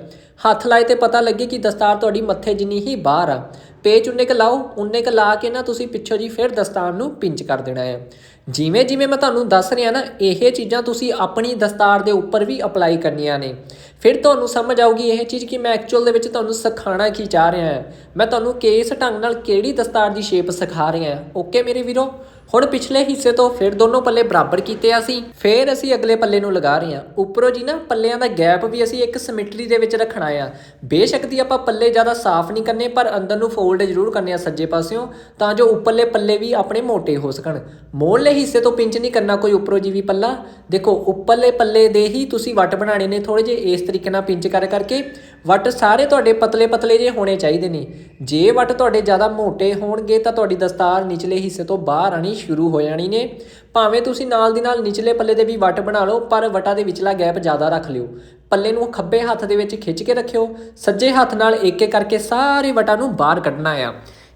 ਹੱਥ ਲਾਏ ਤੇ ਪਤਾ ਲੱਗੇ ਕਿ ਦਸਤਾਰ ਤੁਹਾਡੀ ਮੱਥੇ ਜਿੰਨੀ ਹੀ ਬਾਹਰ ਆ। ਪੇਚ ਉਨੇ ਕ ਲਾਓ, ਉਨੇ ਕ ਲਾ ਕੇ ਨਾ ਤੁਸੀਂ ਪਿੱਛੋਂ ਜੀ ਫਿਰ ਦਸਤਾਰ ਨੂੰ ਪਿੰਚ ਕਰ ਦੇਣਾ ਹੈ। ਜਿਵੇਂ ਜਿਵੇਂ ਮੈਂ ਤੁਹਾਨੂੰ ਦੱਸ ਰਿਹਾ ਨਾ, ਇਹ ਚੀਜ਼ਾਂ ਤੁਸੀਂ ਆਪਣੀ ਦਸਤਾਰ ਦੇ ਉੱਪਰ ਵੀ ਅਪਲਾਈ ਕਰਨੀਆਂ ਨੇ। ਫਿਰ ਤੁਹਾਨੂੰ ਸਮਝ ਆਊਗੀ ਇਹ ਚੀਜ਼ ਕਿ ਮੈਂ ਐਕਚੁਅਲ ਦੇ ਵਿੱਚ ਤੁਹਾਨੂੰ ਸਿਖਾਉਣਾ ਕੀ ਚਾਹ ਰਿਹਾ ਹਾਂ। ਮੈਂ ਤੁਹਾਨੂੰ ਕਿਸ ਢੰਗ ਨਾਲ ਕਿਹੜੀ ਦਸਤਾਰ ਦੀ ਸ਼ੇਪ ਸਿਖਾ ਰਿਹਾ ਹਾਂ। ਓਕੇ ਮੇਰੇ ਵੀਰੋ? ਹੁਣ ਪਿਛਲੇ ਹਿੱਸੇ ਤੋਂ ਫਿਰ ਦੋਨੋਂ ਪੱਲੇ ਬਰਾਬਰ ਕੀਤੇ ਅਸੀਂ। ਫਿਰ ਅਸੀਂ ਅਗਲੇ ਪੱਲੇ ਨੂੰ ਲਗਾ ਰਹੇ ਹਾਂ। ਉੱਪਰੋਂ ਜੀ ਨਾ, ਪੱਲਿਆਂ ਦਾ ਗੈਪ ਵੀ ਅਸੀਂ ਇੱਕ ਸਿਮੈਟਰੀ ਦੇ ਵਿੱਚ ਰੱਖਣਾ ਆ। ਬੇਸ਼ੱਕ ਦੀ ਆਪਾਂ ਪੱਲੇ ਜ਼ਿਆਦਾ ਸਾਫ਼ ਨਹੀਂ ਕਰਨੇ, ਪਰ ਅੰਦਰ ਨੂੰ ਫੋਲਡ ਜ਼ਰੂਰ ਕਰਨੇ ਆ ਸੱਜੇ ਪਾਸਿਓਂ, ਤਾਂ ਜੋ ਉੱਪਰਲੇ ਪੱਲੇ ਵੀ ਆਪਣੇ ਮੋਟੇ ਹੋ ਸਕਣ। ਮੋੜਲੇ ਹਿੱਸੇ ਤੋਂ ਪਿੰਚ ਨਹੀਂ ਕਰਨਾ ਕੋਈ ਉੱਪਰੋਂ ਜੀ ਵੀ ਪੱਲਾ। ਦੇਖੋ, ਉੱਪਰਲੇ ਪੱਲੇ ਦੇ ਹੀ ਤੁਸੀਂ ਵੱਟ ਬਣਾਣੇ ਨੇ ਥੋੜੇ ਜਿਹੇ ਇਸ ਤਰੀਕੇ ਨਾਲ ਪਿੰਚ ਕਰ ਕਰਕੇ। ਵੱਟ ਸਾਰੇ ਤੁਹਾਡੇ ਪਤਲੇ ਪਤਲੇ ਜੇ ਹੋਣੇ ਚਾਹੀਦੇ ਨੇ। ਜੇ ਵੱਟ ਤੁਹਾਡੇ ਜ਼ਿਆਦਾ ਮੋٹے ਹੋਣਗੇ ਤਾਂ ਤੁਹਾਡੀ ਦਸਤਾਰ ਨਿਚਲੇ ਹਿੱਸੇ ਤੋਂ ਬਾਹਰ ਆਣੀ ਸ਼ੁਰੂ ਹੋ ਜਾਣੀ ਨੇ। ਭਾਵੇਂ ਤੁਸੀਂ ਨਾਲ ਦੀ ਨਾਲ ਨਿਚਲੇ ਪੱਲੇ ਦੇ ਵੀ ਵੱਟ ਬਣਾ ਲਓ, ਪਰ ਵਟਾਂ ਦੇ ਵਿਚਲਾ ਗੈਪ ਜ਼ਿਆਦਾ ਰੱਖ ਲਿਓ। ਪੱਲੇ ਨੂੰ ਖੱਬੇ ਹੱਥ ਦੇ ਵਿੱਚ ਖਿੱਚ ਕੇ ਰੱਖਿਓ। ਸੱਜੇ ਹੱਥ ਨਾਲ ਇੱਕ ਇੱਕ ਕਰਕੇ ਸਾਰੇ ਵਟਾਂ ਨੂੰ ਬਾਹਰ ਕੱਢਣਾ ਆ।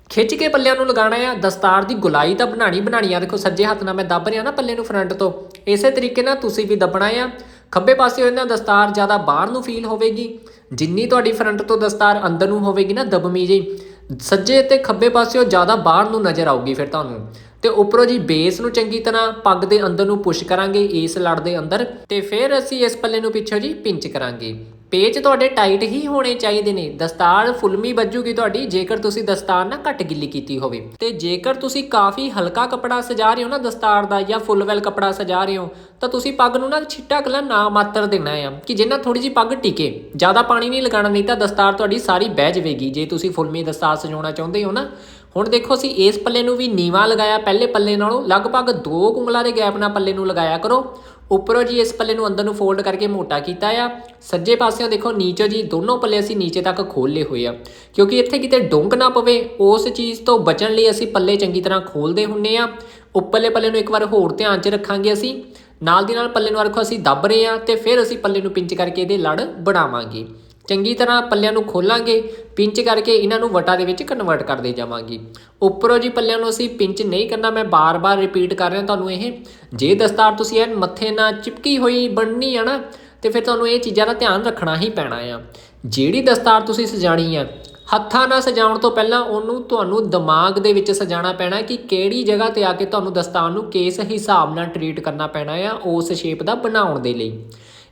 ਖਿੱਚ ਕੇ ਪੱਲਿਆਂ ਨੂੰ ਲਗਾਉਣਾ ਆ। ਦਸਤਾਰ ਦੀ ਗੁਲਾਈ ਤਾਂ ਬਣਾਣੀ ਬਣਾਣੀ ਆ। ਦੇਖੋ, ਸੱਜੇ ਹੱਥ ਨਾਲ ਮੈਂ ਦੱਬ ਰਿਹਾ ਨਾ ਪੱਲੇ ਨੂੰ ਫਰੰਟ ਤੋਂ। ਇਸੇ ਤਰੀਕੇ ਨਾਲ ਤੁਸੀਂ ਵੀ ਦੱਬਣਾ ਆ। ਖੱਬੇ ਪਾਸੇ ਹੋਏ ਨਾ ਦਸਤਾਰ ਜ਼ਿਆਦਾ ਬਾਹਰ ਨੂੰ ਫੀਲ ਹੋਵੇਗੀ। ਜਿੰਨੀ ਤੁਹਾਡੀ ਫਰੰਟ ਤੋਂ ਦਸਤਾਰ ਅੰਦਰ ਨੂੰ ਹੋਵੇਗੀ ਨਾ ਦਬਮੀ ਜੀ ਸੱਜੇ ਤੇ ਖੱਬੇ ਪਾਸਿਓ ਜ਼ਿਆਦਾ ਬਾਹਰ ਨੂੰ ਨਜ਼ਰ ਆਊਗੀ ਫਿਰ ਤੁਹਾਨੂੰ। ਤੇ ਉੱਪਰੋਂ ਜੀ ਬੇਸ ਨੂੰ ਚੰਗੀ ਤਰ੍ਹਾਂ ਪੱਗ ਦੇ ਅੰਦਰ ਨੂੰ ਪੁਸ਼ ਕਰਾਂਗੇ, ਇਸ ਲੜ ਦੇ ਅੰਦਰ। ਤੇ ਫਿਰ ਅਸੀਂ ਇਸ ਪੱਲੇ ਨੂੰ ਪਿੱਛੋਂ ਜੀ ਪਿੰਚ ਕਰਾਂਗੇ। ਪੇਚ ਤੁਹਾਡੇ ਟਾਈਟ ਹੀ ਹੋਣੇ ਚਾਹੀਦੇ ਨੇ। ਦਸਤਾਰ ਫੁਲਮੀ ਵੱਜੂਗੀ ਤੁਹਾਡੀ, ਜੇਕਰ ਤੁਸੀਂ ਦਸਤਾਰ ਨਾ ਘੱਟ ਗਿੱਲੀ ਕੀਤੀ ਹੋਵੇ। ਤੇ ਜੇਕਰ ਤੁਸੀਂ ਕਾਫੀ ਹਲਕਾ ਕੱਪੜਾ ਸਜਾ ਰਹੇ ਹੋ ਨਾ ਦਸਤਾਰ ਦਾ ਜਾਂ ਫੁੱਲ ਵੈਲ ਕੱਪੜਾ ਸਜਾ ਰਹੇ ਹੋ, ਤਾਂ ਤੁਸੀਂ ਪੱਗ ਨੂੰ ਨਾ ਛਿੱਟਾ ਕਲਾ ਨਾ ਮਾਤਰ ਦੇਣਾ ਆ, ਕਿ ਜਿੰਨਾ ਥੋੜੀ ਜੀ ਪੱਗ ਟਿਕੇ। ਜ਼ਿਆਦਾ ਪਾਣੀ ਨਹੀਂ ਲਗਾਉਣਾ, ਨਹੀਂ ਤਾਂ ਦਸਤਾਰ ਤੁਹਾਡੀ ਸਾਰੀ ਬਹਿ ਜਾਵੇਗੀ। ਜੇ ਤੁਸੀਂ ਫੁਲਮੀ ਦਸਤਾਰ ਸਜਾਉਣਾ ਚਾਹੁੰਦੇ ਹੋ ਨਾ, ਹੁਣ ਦੇਖੋ ਅਸੀਂ ਇਸ ਪੱਲੇ ਨੂੰ ਵੀ ਨੀਵਾ ਲਗਾਇਆ, ਪਹਿਲੇ ਪੱਲੇ ਨਾਲੋਂ। ਲਗਭਗ 2 ਉਂਗਲਾਂ ਦੇ ਗੈਪ ਨਾਲ ਪੱਲੇ ਨੂੰ ਲਗਾਇਆ ਕਰੋ। ਉੱਪਰੋਂ ਜੀ ਇਸ ਪੱਲੇ ਨੂੰ ਅੰਦਰ ਨੂੰ ਫੋਲਡ ਕਰਕੇ ਮੋਟਾ ਕੀਤਾ ਆ। ਸੱਜੇ ਪਾਸਿਓਂ ਦੇਖੋ, ਨੀਚੇ ਜੀ ਦੋਨੋਂ ਪੱਲੇ ਅਸੀਂ ਨੀਚੇ ਤੱਕ ਖੋਲੇ ਹੋਏ ਆ। ਕਿਉਂਕਿ ਇੱਥੇ ਕਿਤੇ ਡੁੰਗ ਨਾ ਪਵੇ, ਉਸ ਚੀਜ਼ ਤੋਂ ਬਚਣ ਲਈ ਅਸੀਂ ਪੱਲੇ ਚੰਗੀ ਤਰ੍ਹਾਂ ਖੋਲਦੇ ਹੁੰਨੇ ਆ। ਉੱਪਰਲੇ ਪੱਲੇ ਨੂੰ ਇੱਕ ਵਾਰ ਹੋਰ ਧਿਆਨ 'ਚ ਰੱਖਾਂਗੇ ਅਸੀਂ। ਨਾਲ ਦੀ ਨਾਲ ਪੱਲੇ ਨੂੰ ਰੱਖੋ ਅਸੀਂ ਦੱਬ ਰਹੇ ਆ ਤੇ ਫਿਰ ਅਸੀਂ ਪੱਲੇ ਨੂੰ ਪਿੰਚ ਕਰਕੇ ਇਹਦੇ ਲੜ ਬਣਾਵਾਂਗੇ। ਚੰਗੀ ਤਰ੍ਹਾਂ ਪੱਲਿਆਂ ਨੂੰ ਖੋਲਾਂਗੇ, ਪਿੰਚ ਕਰਕੇ ਇਹਨਾਂ ਨੂੰ ਵਟਾ ਦੇ ਵਿੱਚ ਕਨਵਰਟ ਕਰਦੇ ਜਾਵਾਂਗੇ। ਉੱਪਰੋਂ ਜੀ ਪੱਲਿਆਂ ਨੂੰ ਅਸੀਂ ਪਿੰਚ ਨਹੀਂ ਕਰਨਾ, ਮੈਂ ਬਾਰ-ਬਾਰ ਰਿਪੀਟ ਕਰ ਰਿਹਾ ਤੁਹਾਨੂੰ ਇਹ। ਜੇ ਦਸਤਾਰ ਤੁਸੀਂ ਐਨ ਮੱਥੇ ਨਾਲ ਚਿਪਕੀ ਹੋਈ ਬਣਨੀ ਆ ਨਾ, ਤੇ ਫਿਰ ਤੁਹਾਨੂੰ ਇਹ ਚੀਜ਼ਾਂ ਦਾ ਧਿਆਨ ਰੱਖਣਾ ਹੀ ਪੈਣਾ ਆ। ਜਿਹੜੀ ਦਸਤਾਰ ਤੁਸੀਂ ਸਜਾਣੀ ਆ, ਹੱਥਾਂ ਨਾਲ ਸਜਾਉਣ ਤੋਂ ਪਹਿਲਾਂ ਉਹਨੂੰ ਤੁਹਾਨੂੰ ਦਿਮਾਗ ਦੇ ਵਿੱਚ ਸਜਾਣਾ ਪੈਣਾ ਕਿ ਕਿਹੜੀ ਜਗ੍ਹਾ ਤੇ ਆ ਕੇ ਤੁਹਾਨੂੰ ਦਸਤਾਰ ਨੂੰ ਕਿਸ ਹਿਸਾਬ ਨਾਲ ਟਰੀਟ ਕਰਨਾ ਪੈਣਾ ਆ, ਉਸ ਸ਼ੇਪ ਦਾ ਬਣਾਉਣ ਦੇ ਲਈ।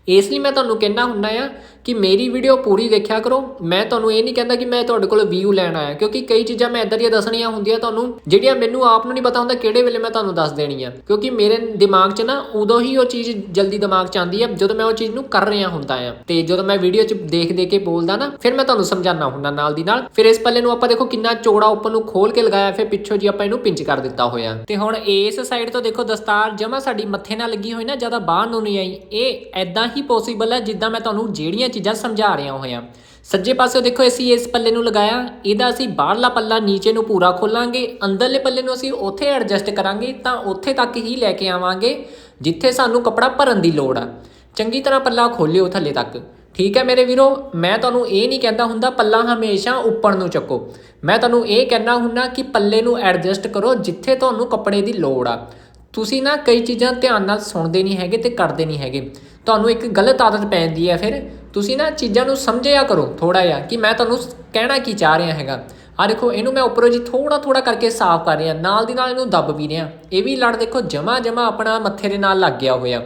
ਇਸ ਲਈ ਮੈਂ ਤੁਹਾਨੂੰ ਕਹਿਣਾ ਹੁੰਦਾ ਆ ਕਿ ਮੇਰੀ ਵੀਡੀਓ ਪੂਰੀ ਦੇਖਿਆ ਕਰੋ। ਮੈਂ ਤੁਹਾਨੂੰ ਇਹ ਨਹੀਂ ਕਹਿੰਦਾ ਕਿ ਮੈਂ ਤੁਹਾਡੇ ਕੋਲ ਵਿਊ ਲੈਣ ਆਇਆ, ਕਿਉਂਕਿ ਕਈ ਚੀਜ਼ਾਂ ਮੈਂ ਇਦਾਂ ਦੀਆਂ ਦੱਸਣੀਆਂ ਹੁੰਦੀਆਂ ਤੁਹਾਨੂੰ, ਜਿਹੜੀਆਂ ਮੈਨੂੰ ਆਪ ਨੂੰ ਨਹੀਂ ਪਤਾ ਹੁੰਦਾ ਕਿਹੜੇ ਵੇਲੇ ਮੈਂ ਤੁਹਾਨੂੰ ਦੱਸ ਦੇਣੀ ਆ ਕਿਉਂਕਿ ਮੇਰੇ ਦਿਮਾਗ 'ਚ ਨਾ ਉਦੋਂ ਹੀ ਉਹ ਚੀਜ਼ ਜਲਦੀ ਦਿਮਾਗ 'ਚ ਆਉਂਦੀ ਆ ਜਦੋਂ ਮੈਂ ਉਹ ਚੀਜ਼ ਨੂੰ ਕਰ ਰਿਹਾ ਹੁੰਦਾ ਆ। ਤੇ ਜਦੋਂ ਮੈਂ ਵੀਡੀਓ 'ਚ ਦੇਖ ਦੇ ਕੇ ਬੋਲਦਾ ਨਾ, ਫਿਰ ਮੈਂ ਤੁਹਾਨੂੰ ਸਮਝਾਉਣਾ ਹੁੰਦਾ ਨਾਲ ਦੀ ਨਾਲ। ਫਿਰ ਇਸ ਪੱਲੇ ਨੂੰ ਆਪਾਂ ਦੇਖੋ ਕਿੰਨਾ ਚੌੜਾ ਉੱਪਰ ਨੂੰ ਖੋਲ ਕੇ ਲਗਾਇਆ, ਫਿਰ ਪਿੱਛੋਂ ਜੀ ਆਪਾਂ ਇਹਨੂੰ ਪਿੰਚ ਕਰ ਦਿੱਤਾ ਹੋਇਆ। ਤੇ ਹੁਣ ਇਸ ਸਾਈਡ ਤੋਂ ਦੇਖੋ ਦਸਤਾਰ ਜਮਾ ਸਾਡੀ ਮੱਥੇ ਨਾਲ ਲੱਗੀ ਹੋਈ ਨਾ, ਜ਼ਿਆਦਾ ਬਾਹਰ ਨੂੰ ਨਹੀਂ ਆਈ। ਇਹ ਐਦਾਂ ਹੀ ਪੋਸੀਬਲ ਹੈ, ਜਿੱਦਾਂ ਮੈਂ ਤੁਹਾਨੂੰ ਜਿਹੜੀਆਂ ਚੀਜ਼ਾਂ ਸਮਝਾ ਰਿਹਾ ਹੋਇਆ। ਸੱਜੇ ਪਾਸੇ ਦੇਖੋ, ਅਸੀਂ ਇਸ ਪੱਲੇ ਨੂੰ ਲਗਾਇਆ। ਇਹਦਾ ਅਸੀਂ ਬਾਹਰਲਾ ਪੱਲਾ ਨੀਚੇ ਨੂੰ ਪੂਰਾ ਖੋਲਾਂਗੇ। ਅੰਦਰਲੇ ਪੱਲੇ ਨੂੰ ਅਸੀਂ ਉੱਥੇ ਐਡਜਸਟ ਕਰਾਂਗੇ ਤਾਂ ਉੱਥੇ ਤੱਕ ਹੀ ਲੈ ਕੇ ਆਵਾਂਗੇ, ਜਿੱਥੇ ਸਾਨੂੰ ਕੱਪੜਾ ਭਰਨ ਦੀ ਲੋੜ ਆ। ਚੰਗੀ ਤਰ੍ਹਾਂ ਪੱਲਾ ਖੋਲਿਓ ਥੱਲੇ ਤੱਕ। ਠੀਕ ਹੈ ਮੇਰੇ ਵੀਰੋ, ਮੈਂ ਤੁਹਾਨੂੰ ਇਹ ਨਹੀਂ ਕਹਿੰਦਾ ਹੁੰਦਾ, ਪੱਲਾ ਹਮੇਸ਼ਾ ਉੱਪਰ ਨੂੰ ਚੱਕੋ। ਮੈਂ ਤੁਹਾਨੂੰ ਇਹ ਕਹਿਣਾ ਹੁੰਦਾ ਕਿ ਪੱਲੇ ਨੂੰ ਐਡਜਸਟ ਕਰੋ ਜਿੱਥੇ ਤੁਹਾਨੂੰ ਕੱਪੜੇ ਦੀ ਲੋੜ ਆ। ਤੁਸੀਂ ਨਾ ਕਈ ਚੀਜ਼ਾਂ ਧਿਆਨ ਨਾਲ ਸੁਣਦੇ ਨਹੀਂ ਹੈਗੇ ਤੇ ਕਰਦੇ ਨਹੀਂ ਹੈਗੇ। ਤੁਹਾਨੂੰ ਇੱਕ ਗਲਤ ਆਦਤ ਪੈ ਜਾਂਦੀ ਹੈ ਫਿਰ। ਤੁਸੀਂ ਨਾ ਚੀਜ਼ਾਂ ਨੂੰ ਸਮਝਿਆ ਕਰੋ ਥੋੜਾ ਜਿਹਾ ਕਿ ਮੈਂ ਤੁਹਾਨੂੰ ਕਹਿਣਾ ਕੀ ਚਾਹ ਰਿਹਾ ਹੈਗਾ। ਆ ਦੇਖੋ, ਇਹਨੂੰ ਮੈਂ ਉੱਪਰੋਂ ਜੀ ਥੋੜਾ ਥੋੜਾ ਕਰਕੇ ਸਾਫ਼ ਕਰ ਰਿਹਾ। ਨਾਲ ਦੀ ਨਾਲ ਇਹਨੂੰ ਦੱਬ ਵੀ ਰਿਹਾ। ਇਹ ਵੀ ਲੜ ਦੇਖੋ, ਜਮਾ ਜਮਾ ਆਪਣਾ ਮੱਥੇ ਦੇ ਨਾਲ ਲੱਗ ਗਿਆ ਹੋਇਆ।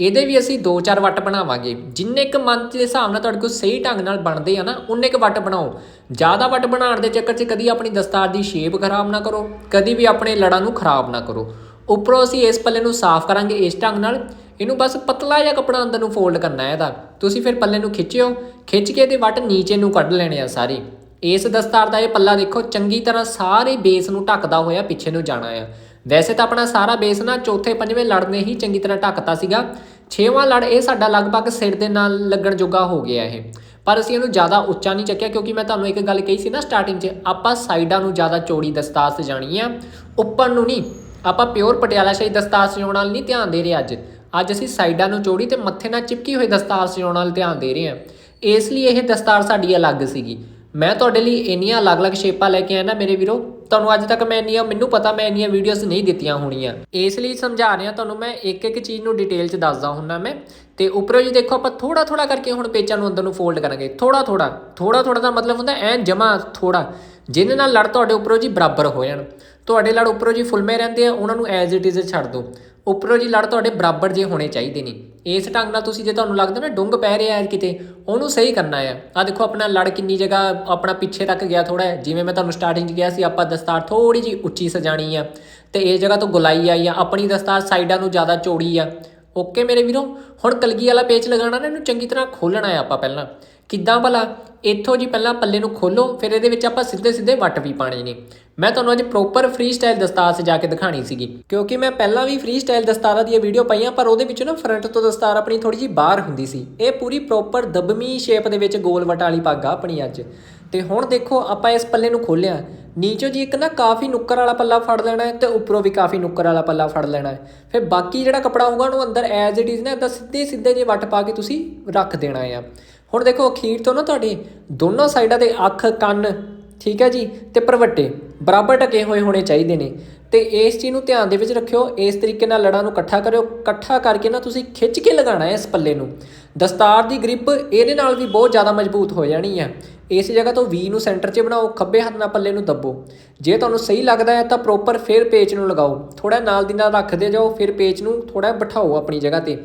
ਇਹਦੇ ਵੀ ਅਸੀਂ 2-4 ਵੱਟ ਬਣਾਵਾਂਗੇ। ਜਿੰਨੇ ਕ ਮਨ ਦੇ ਹਿਸਾਬ ਨਾਲ ਤੁਹਾਡੇ ਕੋਲ ਸਹੀ ਢੰਗ ਨਾਲ ਬਣਦੇ ਆ ਨਾ ਉਨੇ ਕ ਵੱਟ ਬਣਾਓ। ਜ਼ਿਆਦਾ ਵੱਟ ਬਣਾਉਣ ਦੇ ਚੱਕਰ 'ਚ ਕਦੀ ਆਪਣੀ ਦਸਤਾਰ ਦੀ ਸ਼ੇਪ ਖਰਾਬ ਨਾ ਕਰੋ। ਕਦੀ ਵੀ ਆਪਣੇ ਲੜਾਂ ਨੂੰ ਖਰਾਬ ਨਾ ਕਰੋ। ਉੱਪਰੋਂ ਅਸੀਂ ਇਸ ਪੱਲੇ ਨੂੰ ਸਾਫ਼ ਕਰਾਂਗੇ ਇਸ ਢੰਗ ਨਾਲ। ਇਹਨੂੰ ਬਸ ਪਤਲਾ ਜਿਹਾ ਕੱਪੜਾ ਅੰਦਰ ਨੂੰ ਫੋਲਡ ਕਰਨਾ ਹੈ ਇਹਦਾ। ਤੁਸੀਂ ਫਿਰ ਪੱਲੇ ਨੂੰ ਖਿੱਚਿਓ, ਖਿੱਚ ਕੇ ਇਹਦੇ ਵੱਟ ਨੀਚੇ ਨੂੰ ਕੱਢ ਲੈਣੇ ਆ ਸਾਰੇ। ਇਸ ਦਸਤਾਰ ਦਾ ਇਹ ਪੱਲਾ ਦੇਖੋ, ਚੰਗੀ ਤਰ੍ਹਾਂ ਸਾਰੇ ਬੇਸ ਨੂੰ ਢੱਕਦਾ ਹੋਇਆ ਪਿੱਛੇ ਨੂੰ ਜਾਣਾ ਆ। ਵੈਸੇ ਤਾਂ ਆਪਣਾ ਸਾਰਾ ਬੇਸ ਨਾ ਚੌਥੇ ਪੰਜਵੇਂ ਲੜ ਨੇ ਹੀ ਚੰਗੀ ਤਰ੍ਹਾਂ ਢੱਕਤਾ ਸੀਗਾ। ਛੇਵਾਂ ਲੜ ਇਹ ਸਾਡਾ ਲਗਭਗ ਸਿਰ ਦੇ ਨਾਲ ਲੱਗਣ ਜੋਗਾ ਹੋ ਗਿਆ ਇਹ। ਪਰ ਅਸੀਂ ਇਹਨੂੰ ਜ਼ਿਆਦਾ ਉੱਚਾ ਨਹੀਂ ਚੱਕਿਆ, ਕਿਉਂਕਿ ਮੈਂ ਤੁਹਾਨੂੰ ਇੱਕ ਗੱਲ ਕਹੀ ਸੀ ਨਾ ਸਟਾਰਟਿੰਗ 'ਚ, ਆਪਾਂ ਸਾਈਡਾਂ ਨੂੰ ਜ਼ਿਆਦਾ ਚੌੜੀ ਦਸਤਾਰ ਸਜਾਣੀ ਆ, ਉੱਪਰ ਨੂੰ ਨਹੀਂ। ਆਪਾਂ ਪਿਓਰ ਪਟਿਆਲਾ ਸ਼ਾਹੀ ਦਸਤਾਰ ਸਜਾਉਣ ਨਾਲ ਨਹੀਂ ਧਿਆਨ ਦੇ ਰਹੇ ਅੱਜ। ਅੱਜ ਅਸੀਂ ਸਾਈਡਾਂ ਨੂੰ ਚੌੜੀ ਤੇ ਮੱਥੇ ਨਾਲ ਚਿਪਕੀ ਹੋਈ ਦਸਤਾਰ ਸਜਾਉਣ ਵੱਲ ਧਿਆਨ ਦੇ ਰਹੇ ਹਾਂ। ਇਸ ਲਈ ਇਹ ਦਸਤਾਰ ਸਾਡੀ ਅਲੱਗ ਸੀਗੀ। ਮੈਂ ਤੁਹਾਡੇ ਲਈ ਇੰਨੀਆਂ ਅਲੱਗ-ਅਲੱਗ ਸ਼ੇਪਾਂ ਲੈ ਕੇ ਆਇਆ ਨਾ ਮੇਰੇ ਵੀਰੋ, ਤੁਹਾਨੂੰ ਅੱਜ ਤੱਕ ਮੈਂ ਇੰਨੀਆਂ, ਮੈਨੂੰ ਪਤਾ ਮੈਂ ਇੰਨੀਆਂ ਵੀਡੀਓਜ਼ ਨਹੀਂ ਦਿੱਤੀਆਂ ਹੋਣੀਆਂ। ਇਸ ਲਈ ਸਮਝਾ ਰਿਹਾ ਤੁਹਾਨੂੰ ਮੈਂ ਇੱਕ ਇੱਕ ਚੀਜ਼ ਨੂੰ ਡਿਟੇਲ 'ਚ ਦੱਸਦਾ ਹੁੰਨਾ ਮੈਂ। ਤੇ ਉੱਪਰੋਂ ਜੀ ਦੇਖੋ ਆਪਾਂ ਥੋੜਾ ਥੋੜਾ ਕਰਕੇ ਹੁਣ ਪੇਚਾਂ ਨੂੰ ਅੰਦਰ ਨੂੰ ਫੋਲਡ ਕਰਾਂਗੇ। ਥੋੜਾ ਥੋੜਾ ਥੋੜਾ ਥੋੜਾ ਦਾ ਮਤਲਬ ਹੁੰਦਾ ਐ, ਜਮਾ ਥੋੜਾ ਜਿਹਦੇ ਨਾਲ ਲੜ ਤੁਹਾਡੇ ਉੱਪਰੋਂ ਜੀ ਬਰਾਬਰ ਹੋ ਜਾਣ। ਤੁਹਾਡੇ ਲੜ ਉੱਪਰੋਂ ਜੀ ਫੁੱਲਮੇ ਰਹਿੰਦੇ ਆ, ਉਹਨਾਂ ਨੂੰ ਐਜ਼ ਇਟ ਇਜ਼ ਛੱਡ ਦਿਓ। ਉੱਪਰੋਂ ਜੀ ਲੜ ਤੁਹਾਡੇ ਬਰਾਬਰ ਜੇ ਹੋਣੇ ਚਾਹੀਦੇ ਨੇ। ਇਸ ਢੰਗ ਨਾਲ ਤੁਸੀਂ ਜੇ ਤੁਹਾਨੂੰ ਲੱਗਦਾ ਨਾ ਡੁੰਗ ਪੈ ਰਿਹਾ ਹੈ ਕਿਤੇ ਉਹਨੂੰ ਸਹੀ ਕਰਨਾ ਹੈ ਆ ਦੇਖੋ ਆਪਣਾ ਲੜ ਕਿੰਨੀ ਜਗ੍ਹਾ ਆਪਣਾ ਪਿੱਛੇ ਤੱਕ ਗਿਆ ਥੋੜਾ ਜਿਵੇਂ ਮੈਂ ਤੁਹਾਨੂੰ ਸਟਾਰਟਿੰਗ 'ਚ ਕਿਹਾ ਸੀ, ਆਪਾਂ ਦਸਤਾਰ ਥੋੜੀ ਜੀ ਉੱਚੀ ਸਜਾਣੀ ਆ। ਤੇ ਇਹ ਜਗ੍ਹਾ ਤੋਂ ਗੁਲਾਈ ਆਈ ਆ, ਆਪਣੀ ਦਸਤਾਰ ਸਾਈਡਾਂ ਨੂੰ ਜ਼ਿਆਦਾ ਚੌੜੀ ਆ। ਓਕੇ ਮੇਰੇ ਵੀਰੋ, ਹੁਣ ਕਲਗੀ ਵਾਲਾ ਪੇਚ ਲਗਾਉਣਾ ਨਾ, ਇਹਨੂੰ ਚੰਗੀ ਤਰ੍ਹਾਂ ਖੋਲਣਾ ਹੈ ਆਪਾਂ ਪਹਿਲਾਂ। ਕਿੱਦਾਂ ਭਲਾ? ਇੱਥੋਂ ਜੀ ਪਹਿਲਾਂ ਪੱਲੇ ਨੂੰ ਖੋਲੋ ਫਿਰ ਇਹਦੇ ਵਿੱਚ ਆਪਾਂ ਸਿੱਧੇ ਸਿੱਧੇ ਵੱਟ ਵੀ ਪਾਣੇ ਨੇ। ਮੈਂ ਤੁਹਾਨੂੰ ਅੱਜ ਪ੍ਰੋਪਰ ਫ੍ਰੀ ਸਟਾਈਲ ਦਸਤਾਰ ਸਜਾ ਕੇ ਦਿਖਾਣੀ ਸੀਗੀ, ਕਿਉਂਕਿ ਮੈਂ ਪਹਿਲਾਂ ਵੀ ਫ੍ਰੀ ਸਟਾਈਲ ਦਸਤਾਰਾਂ ਦੀਆਂ ਵੀਡੀਓ ਪਾਈਆਂ, ਪਰ ਉਹਦੇ ਵਿੱਚ ਨਾ ਫਰੰਟ ਤੋਂ ਦਸਤਾਰ ਆਪਣੀ ਥੋੜੀ ਜੀ ਬਾਹਰ ਹੁੰਦੀ ਸੀ। ਇਹ ਪੂਰੀ ਪ੍ਰੋਪਰ ਦਬਮੀ ਸ਼ੇਪ ਦੇ ਵਿੱਚ ਗੋਲ ਵਟ ਵਾਲੀ ਪੱਗ ਆ ਆਪਣੀ ਅੱਜ। ਤੇ ਹੁਣ ਦੇਖੋ, ਆਪਾਂ ਇਸ ਪੱਲੇ ਨੂੰ ਖੋਲਿਆ ਨੀਚੋਂ ਜੀ ਇੱਕ ਨਾ ਕਾਫੀ ਨੁੱਕਰ ਵਾਲਾ ਪੱਲਾ ਫੜ ਲੈਣਾ ਹੈ ਤੇ ਉੱਪਰੋਂ ਵੀ ਕਾਫੀ ਨੁੱਕਰ ਵਾਲਾ ਪੱਲਾ ਫੜ ਲੈਣਾ ਹੈ। ਫਿਰ ਬਾਕੀ ਜਿਹੜਾ ਕਪੜਾ ਹੋਊਗਾ, ਉਹਨੂੰ ਅੰਦਰ ਐਜ਼ ਇਟ ਇਜ਼ ਨਾ ਇਦਾਂ ਸਿੱਧੇ ਸਿੱਧੇ ਜੇ ਵੱਟ ਪਾ ਕੇ ਤੁਸੀਂ ਰੱਖ ਦੇਣਾ ਆ। ਹੁਣ ਦੇਖੋ, ਅਖੀਰ ਤੋਂ ਨਾ ਤੁਹਾਡੇ ਦੋਨੋਂ ਸਾਈਡਾਂ ਦੇ ਅੱਖ, ਕੰਨ ਠੀਕ ਹੈ ਜੀ? ਤੇ ਪ੍ਰਵੱਟੇ, ਬਰਾਬਰ ਟਕੇ ਹੋਏ ਹੋਣੇ ਚਾਹੀਦੇ ਨੇ। ਤੇ ਇਸ ਚੀਜ਼ ਨੂੰ ਧਿਆਨ ਦੇ ਵਿੱਚ ਰੱਖਿਓ, ਇਸ ਤਰੀਕੇ ਨਾਲ ਲੜਾਂ ਨੂੰ ਇਕੱਠਾ ਕਰਿਓ। ਇਕੱਠਾ ਕਰਕੇ ਨਾ ਤੁਸੀਂ ਖਿੱਚ ਕੇ ਲਗਾਉਣਾ ਹੈ ਇਸ ਪੱਲੇ ਨੂੰ। ਦਸਤਾਰ ਦੀ ਗ੍ਰਿਪ ਇਹਦੇ ਨਾਲ ਵੀ ਬਹੁਤ ਜ਼ਿਆਦਾ ਮਜ਼ਬੂਤ ਹੋ ਜਾਣੀ ਹੈ। ਇਸ ਜਗ੍ਹਾ ਤੋਂ V ਨੂੰ ਸੈਂਟਰ 'ਚ ਬਣਾਓ, ਖੱਬੇ ਹੱਥ ਨਾਲ ਪੱਲੇ ਨੂੰ ਦੱਬੋ। ਜੇ ਤੁਹਾਨੂੰ ਸਹੀ ਲੱਗਦਾ ਹੈ ਤਾਂ ਪ੍ਰੋਪਰ ਫਿਰ ਪੇਚ ਨੂੰ ਲਗਾਓ। ਥੋੜਾ ਨਾਲ ਦੀ ਨਾਲ ਰੱਖਦੇ ਜਾਓ, ਫਿਰ ਪੇਚ ਨੂੰ ਥੋੜਾ ਬਿਠਾਓ ਆਪਣੀ ਜਗ੍ਹਾ ਤੇ।